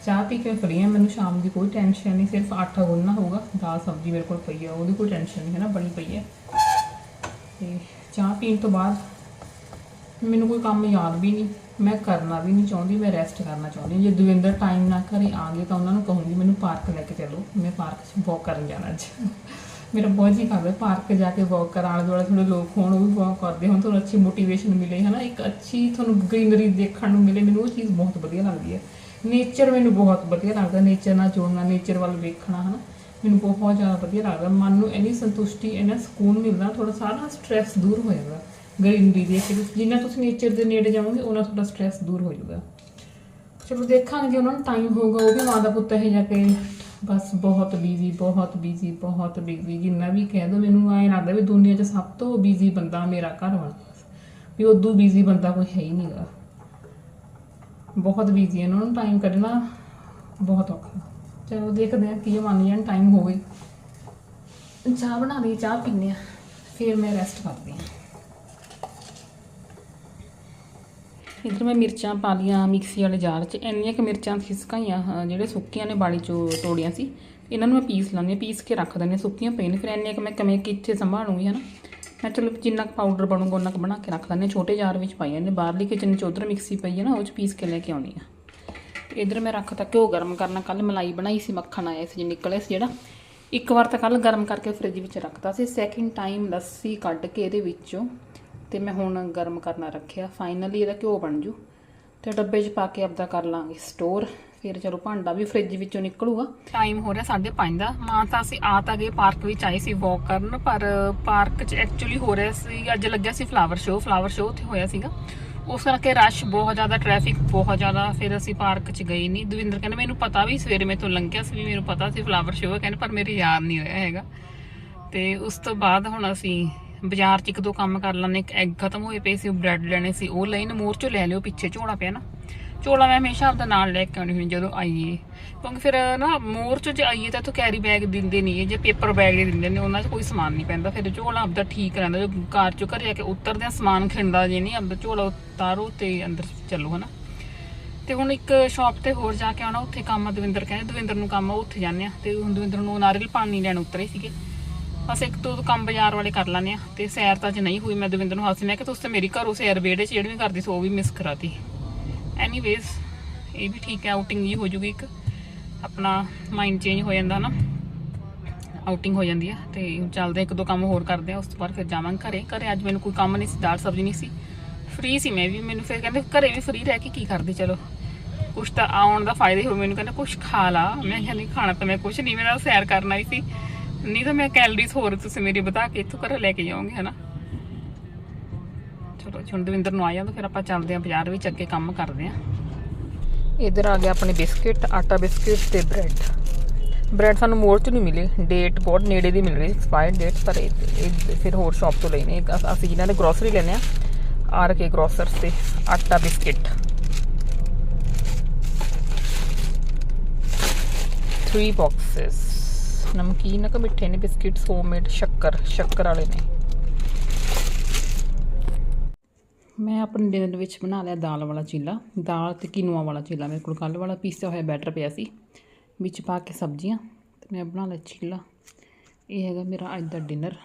ਚਾਹ ਪੀ ਕੇ ਫ੍ਰੀ ਹਾਂ, ਮੈਨੂੰ ਸ਼ਾਮ ਦੀ ਕੋਈ ਟੈਨਸ਼ਨ ਨਹੀਂ, ਸਿਰਫ ਆਟਾ ਗੁੰਨਣਾ ਹੋਊਗਾ। ਦਾਲ, ਸਬਜ਼ੀ ਮੇਰੇ ਕੋਲ ਪਈ ਆ ਉਹਦੀ ਕੋਈ ਟੈਨਸ਼ਨ ਨਹੀਂ ਹੈ ਨਾ, ਬਣੀ ਪਈ ਹੈ। ਤੇ ਚਾਹ ਪੀਣ ਤੋਂ ਬਾਅਦ ਮੈਨੂੰ ਕੋਈ ਕੰਮ ਯਾਦ ਵੀ ਨਹੀਂ। ਮੈਂ ਕਰਨਾ ਵੀ ਨਹੀਂ ਚਾਹੁੰਦੀ, ਮੈਂ ਰੈਸਟ ਕਰਨਾ ਚਾਹੁੰਦੀ ਜੇ ਦਵਿੰਦਰ ਟਾਈਮ ਨਾਲ ਘਰੇ ਆ ਗਏ ਤਾਂ ਉਹਨਾਂ ਨੂੰ ਕਹੂੰਗੀ, ਮੈਨੂੰ ਪਾਰਕ ਲੈ ਕੇ ਚੱਲੋ। ਮੈਂ ਪਾਰਕ 'ਚ ਵਾਕ ਕਰਨ ਜਾਣਾ ਅੱਜ। [LAUGHS] ਮੇਰਾ ਬਹੁਤ ਜੀ ਕਰਦਾ ਪਾਰਕ ਜਾ ਕੇ ਵਾਕ ਕਰਾਂ। ਦੁਆਲੇ ਥੋੜੇ ਲੋਕ ਹੋਣ, ਉਹ ਵੀ ਵਾਕ ਕਰਦੇ ਹੋਣ। ਤੁਹਾਨੂੰ ਅੱਛੀ ਮੋਟੀਵੇਸ਼ਨ ਮਿਲੇ, ਹਨਾ? ਇੱਕ ਅੱਛੀ ਤੁਹਾਨੂੰ ਗ੍ਰੀਨਰੀ ਦੇਖਣ ਨੂੰ ਮਿਲੇ। ਮੈਨੂੰ ਉਹ ਚੀਜ਼ ਬਹੁਤ ਵਧੀਆ ਲੱਗਦੀ ਹੈ। ਨੇਚਰ ਮੈਨੂੰ ਬਹੁਤ ਵਧੀਆ ਲੱਗਦਾ। ਨੇਚਰ ਨਾਲ ਜੁੜਨਾ ਨੇਚਰ ਵੱਲ ਵੇਖਣਾ, ਹਨਾ? ਮੈਨੂੰ ਬਹੁਤ ਜ਼ਿਆਦਾ ਵਧੀਆ ਲੱਗਦਾ। ਮਨ ਨੂੰ ਇੰਨੀ ਸੰਤੁਸ਼ਟੀ, ਇੰਨਾ ਸਕੂਨ ਮਿਲਦਾ। ਥੋੜਾ ਸਾਰਾ ਸਟ੍ਰੈਸ ਦੂਰ ਹੋ ਜਾਂਦਾ। ਗ੍ਰੀਨਰੀ ਦੇਖ ਕੇ ਜਿੰਨਾ ਤੁਸੀਂ ਨੇਚਰ ਦੇ ਨੇੜੇ ਜਾਓਗੇ ਉਹਨਾਂ ਤੁਹਾਡਾ ਸਟ੍ਰੈਸ ਦੂਰ ਹੋ ਜਾਊਗਾ। ਚਲੋ ਦੇਖਾਂਗੇ ਜੇ ਉਹਨਾਂ ਨੂੰ ਟਾਈਮ ਹੋਊਗਾ, ਉਹ ਵੀ ਮਾਂ ਦਾ ਪੁੱਤ ਇਹ ਜਾ ਕੇ ਬਸ ਬਹੁਤ ਬਿਜ਼ੀ ਬਹੁਤ ਬਿਜ਼ੀ ਬਹੁਤ ਬਿਜ਼ੀ ਜਿੰਨਾ ਵੀ ਕਹਿ ਦੋ, ਮੈਨੂੰ ਐਂ ਲੱਗਦਾ ਵੀ ਦੁਨੀਆ 'ਚ ਸਭ ਤੋਂ ਬਿਜ਼ੀ ਬੰਦਾ ਮੇਰਾ ਘਰ ਵਾਲਾ ਵੀ ਉਦੋਂ ਬਿਜ਼ੀ ਬੰਦਾ ਕੋਈ ਹੈ ਹੀ ਨਹੀਂਗਾ ਬਹੁਤ ਬਿਜ਼ੀ ਉਹਨਾਂ ਨੂੰ ਟਾਈਮ ਕੱਢਣਾ ਬਹੁਤ ਔਖਾ ਚਲੋ ਦੇਖਦੇ ਹਾਂ ਕੀ ਮੰਨ ਜਾਣ ਟਾਈਮ ਹੋਵੇ ਚਾਹ ਬਣਾ ਲਈ, ਚਾਹ ਪੀਂਦੇ ਆ ਫਿਰ ਮੈਂ ਰੈਸਟ ਕਰਦੀ ਹਾਂ। ਇਧਰ ਮੈਂ ਮਿਰਚਾਂ ਪਾ ਲੀਆਂ ਮਿਕਸੀ ਵਾਲੇ ਜਾਰ 'ਚ। ਇੰਨੀਆਂ ਕਿ ਮਿਰਚਾਂ ਖਿਸਕਾਈਆਂ ਹਾਂ, ਜਿਹੜੇ ਸੁੱਕੀਆਂ ਨੇ ਬਾੜੀ 'ਚੋਂ ਤੋੜੀਆਂ ਸੀ। ਇਹਨਾਂ ਨੂੰ ਮੈਂ ਪੀਸ ਲਾਂਗੀ ਪੀਸ ਕੇ ਰੱਖ ਦਿੰਦੀ ਹਾਂ ਸੁੱਕੀਆਂ ਪਈਆਂ ਨੇ। ਫਿਰ ਇੰਨੀਆਂ ਕਿ ਮੈਂ ਕਿਵੇਂ ਕਿੱਥੇ ਸੰਭਾਲੂੰਗੀ ਹਨਾ? ਮੈਂ ਚਲੋ ਜਿੰਨਾ ਕੁ ਪਾਊਡਰ ਬਣੂਗਾ ਉਹਨਾਂ ਕੁ ਬਣਾ ਕੇ ਰੱਖ ਦਿੰਦੀ ਹਾਂ। ਛੋਟੇ ਜਾਰ ਵਿੱਚ ਪਾਈਆਂ ਨੇ ਬਾਹਰਲੀ ਕਿਚਨ 'ਚ ਉਧਰ ਮਿਕਸੀ ਪਈ ਹੈ ਨਾ ਉਹ 'ਚ ਪੀਸ ਕੇ ਲੈ ਕੇ ਆਉਣੀ ਆ ਤੇ ਇਧਰ ਮੈਂ ਰੱਖਤਾ ਘਿਓ ਗਰਮ ਕਰਨਾ ਕੱਲ ਮਲਾਈ ਬਣਾਈ ਸੀ ਮੱਖਣ ਆਇਆ ਸੀ ਜੇ ਨਿਕਲਿਆ ਸੀ ਜਿਹੜਾ। ਇੱਕ ਵਾਰ ਤਾਂ ਕੱਲ ਗਰਮ ਕਰਕੇ ਫ੍ਰਿਜ ਵਿੱਚ ਰੱਖਤਾ ਸੀ। ਸੈਕਿੰਡ ਟਾਈਮ ਲੱਸੀ ਕੱਢ ਕੇ ਇਹਦੇ ਵਿੱਚੋਂ ਤੇ ਮੈਂ ਹੁਣ ਗਰਮ ਕਰਨਾ ਰੱਖਿਆ। ਫਾਈਨਲੀ ਇਹਦਾ ਘਿਓ ਬਣ ਜੂ। ਤੇ ਡੱਬੇ 'ਚ ਪਾ ਕੇ ਆਪਦਾ ਕਰ ਲਾਂਗੇ ਸਟੋਰ ਫਿਰ ਚਲੋ ਭਾਂਡਾ ਵੀ ਫ੍ਰਿਜ ਵਿੱਚੋਂ ਨਿਕਲੂਗਾ। ਟਾਈਮ ਹੋ ਰਿਹਾ 5:30 ਦਾ। ਮਾਂ ਤਾਂ ਅਸੀਂ ਆ ਤਾਂ ਗਏ ਪਾਰਕ ਵਿੱਚ, ਆਏ ਸੀ ਵਾਕ ਕਰਨ, ਪਰ ਪਾਰਕ 'ਚ ਐਕਚੁਅਲੀ ਹੋ ਰਿਹਾ ਸੀ, ਅੱਜ ਲੱਗਿਆ ਸੀ ਫਲਾਵਰ ਸ਼ੋਅ ਫਲਾਵਰ ਸ਼ੋਅ ਉੱਥੇ ਹੋਇਆ ਸੀਗਾ। ਉਸ ਕਰਕੇ ਰਸ਼ ਬਹੁਤ ਜ਼ਿਆਦਾ ਟ੍ਰੈਫਿਕ ਬਹੁਤ ਜ਼ਿਆਦਾ। ਫਿਰ ਅਸੀਂ ਪਾਰਕ 'ਚ ਗਏ ਨਹੀਂ ਦਵਿੰਦਰ ਕਹਿੰਦਾ, ਮੈਨੂੰ ਪਤਾ ਵੀ ਸਵੇਰੇ ਮੇਰੇ ਤੋਂ ਲੰਘਿਆ ਸੀ, ਵੀ ਮੈਨੂੰ ਪਤਾ ਸੀ ਫਲਾਵਰ ਸ਼ੋਅ ਹੈ। ਕਹਿੰਦੇ, ਪਰ ਮੇਰੇ ਯਾਦ ਨਹੀਂ ਰਿਹਾ ਹੈਗਾ। ਤੇ ਉਸ ਤੋਂ ਬਾਅਦ ਹੁਣ ਅਸੀਂ ਬਾਜ਼ਾਰ 'ਚ ਇੱਕ ਦੋ ਕੰਮ ਕਰ ਲੈਣੇ ਇੱਕ ਐਗ ਖਤਮ ਹੋਏ ਪਏ ਸੀ ਬ੍ਰੈਡ ਲੈਣੇ ਸੀ, ਉਹ ਲਈ ਮੋਰ ਚੋਂ ਲੈ ਲਿਓ, ਪਿੱਛੇ ਝੋਲਾ ਪਿਆ ਨਾ। ਝੋਲਾ ਮੈਂ ਹਮੇਸ਼ਾ ਆਪਦਾ ਨਾਲ ਲੈ ਕੇ ਆਉਣੀ ਹੁੰਦੀ ਜਦੋਂ ਆਈਏ। ਕਿਉਂਕਿ ਫਿਰ ਨਾ, ਮੋਰ ਚ ਜੇ ਆਈਏ ਤਾਂ ਇੱਥੋਂ ਕੈਰੀ ਬੈਗ ਦਿੰਦੇ ਨਹੀਂ ਜੇ ਪੇਪਰ ਬੈਗ ਦੇ ਦਿੰਦੇ ਨੇ, ਉਹਨਾਂ 'ਚ ਕੋਈ ਸਮਾਨ ਨਹੀਂ ਪੈਂਦਾ। ਫਿਰ ਝੋਲਾ ਆਪਦਾ ਠੀਕ ਰਹਿੰਦਾ ਜੋ ਕਾਰ ਚੋਂ ਘਰ ਜਾ ਕੇ ਉਤਰਦੇ ਆ ਸਮਾਨ ਖਿੰਦਾ ਜੇ ਨਹੀਂ ਆਪਦਾ ਝੋਲਾ ਉਤਾਰੋ ਤੇ ਅੰਦਰ ਚੱਲੋ, ਹਨਾ। ਤੇ ਹੁਣ ਇੱਕ ਸ਼ਾਪ ਤੇ ਹੋਰ ਜਾ ਕੇ ਆਉਣਾ, ਉੱਥੇ ਕੰਮ ਆ, ਦਵਿੰਦਰ ਕਹਿੰਦੇ, ਦਵਿੰਦਰ ਨੂੰ ਕੰਮ ਆ, ਉੱਥੇ ਜਾਂਦੇ ਆ ਤੇ ਹੁਣ ਦਵਿੰਦਰ ਨੂੰ ਨਾਰੀਅਲ ਪਾਣੀ ਲੈਣ ਉਤਰੇ ਸੀਗੇ। ਬਸ ਇੱਕ ਦੋ ਕੰਮ ਬਾਜ਼ਾਰ ਵਾਲੇ ਕਰ ਲੈਣੇ ਆ ਤੇ ਸੈਰ ਤਾਂ ਜੇ ਨਹੀਂ ਹੋਈ, ਮੈਂ ਦਵਿੰਦਰ ਨੂੰ ਹੱਸ ਮੈਂ ਕਿ ਤੁਸੀਂ ਤੇ ਮੇਰੀ ਘਰੋਂ ਸੈਰ ਵਿਹੜੇ 'ਚ ਜਿਹੜੀ ਵੀ ਕਰਦੀ ਸੀ, ਉਹ ਵੀ ਮਿਸ ਕਰਾਤੀ। ਐਨੀਵੇਜ਼ ਇਹ ਵੀ ਠੀਕ ਹੈ ਆਊਟਿੰਗ ਹੀ ਹੋ ਜੂਗੀ ਇੱਕ। ਆਪਣਾ ਮਾਈਂਡ ਚੇਂਜ ਹੋ ਜਾਂਦਾ ਨਾ। ਆਊਟਿੰਗ ਹੋ ਜਾਂਦੀ ਹੈ ਤੇ ਚੱਲਦੇ ਇੱਕ ਦੋ ਕੰਮ ਹੋਰ ਕਰਦੇ ਆ, ਉਸ ਤੋਂ ਬਾਅਦ ਫਿਰ ਜਾਵਾਂਗੇ ਘਰੇ। ਘਰੇ ਅੱਜ ਮੈਨੂੰ ਕੋਈ ਕੰਮ ਨਹੀਂ ਸੀ, ਦਾਲ ਸਬਜ਼ੀ ਨਹੀਂ ਸੀ। ਫ੍ਰੀ ਸੀ ਮੈਂ ਵੀ, ਮੈਨੂੰ ਫਿਰ ਕਹਿੰਦੇ ਘਰੇ ਵੀ ਫ੍ਰੀ ਰਹਿ ਕੇ ਕੀ ਕਰਦੀ, ਚਲੋ। ਕੁਛ ਤਾਂ ਆਉਣ ਦਾ ਫਾਇਦਾ ਹੀ ਹੋ ਮੈਨੂੰ ਕਹਿੰਦਾ ਕੁਛ ਖਾ ਲਾ। ਮੈਂ ਕਿਹਾ ਨਹੀਂ, ਖਾਣਾ ਤਾਂ ਮੈਂ ਕੁਛ ਨਹੀਂ, ਮੇਰਾ ਸੈਰ ਕਰਨਾ ਹੀ ਸੀ। ਨਹੀਂ ਤਾਂ ਮੈਂ ਕੈਲਰੀਜ਼ ਹੋਰ ਤੁਸੀਂ ਮੇਰੀ ਬਤਾ ਕੇ ਇੱਥੋਂ ਘਰੇ ਲੈ ਕੇ ਜਾਓਗੇ, ਹਨਾ? ਚਲੋ ਹੁਣ ਦਵਿੰਦਰ ਨੂੰ ਆ ਜਾਂਦਾ, ਫਿਰ ਆਪਾਂ ਚੱਲਦੇ ਆਂ ਬਾਜ਼ਾਰ ਵਿੱਚ, ਅੱਗੇ ਕੰਮ ਕਰਦੇ ਆਂ ਇਧਰ ਆ ਗਿਆ ਆਪਣੇ ਬਿਸਕਿਟ, ਆਟਾ ਬਿਸਕਿਟ ਤੇ ਬ੍ਰੈਡ। ਬ੍ਰੈਡ ਸਾਨੂੰ ਮੋੜ ਚ ਨਹੀਂ ਮਿਲੇ ਡੇਟ ਬਹੁਤ ਨੇੜੇ ਦੀ ਮਿਲ ਰਹੀ ਐਕਸਪਾਇਰਡ ਡੇਟ ਪਰ ਇਹ ਫਿਰ ਹੋਰ ਸ਼ਾਪ ਤੋਂ ਲੈਨੇ ਇੱਕ ਅਸੀਂ ਜਿਹਨਾਂ ਨੇ ਗਰੋਸਰੀ ਲੈਨੇ ਆ ਆਰ ਕੇ ਗਰੋਸਰਸ ਤੇ ਆਟਾ ਬਿਸਕਿਟ। 3 ਬਾਕਸਸ ਨਮਕੀਨ ਕਿ ਮਿੱਠੇ ਨੇ, ਬਿਸਕਿਟਸ ਹੋਮਮੇਡ ਸ਼ੱਕਰ ਸ਼ੱਕਰ ਵਾਲੇ ਨੇ। ਮੈਂ ਆਪਣੇ ਡਿਨਰ ਵਿੱਚ ਬਣਾ ਲਿਆ ਦਾਲ ਵਾਲਾ ਚੀਲਾ। ਦਾਲ ਤੇ ਕੀਨੂਆ ਵਾਲਾ ਚੀਲਾ। ਮੇਰੇ ਕੋਲ ਕੱਲ ਵਾਲਾ ਪੀਸਿਆ ਹੋਇਆ ਬੈਟਰ ਪਿਆ ਸੀ। ਵਿੱਚ ਪਾ ਕੇ ਸਬਜ਼ੀਆਂ ਤੇ ਮੈਂ ਬਣਾ ਲਿਆ ਚੀਲਾ। ਇਹ ਹੈਗਾ ਮੇਰਾ ਅੱਜ ਦਾ ਡਿਨਰ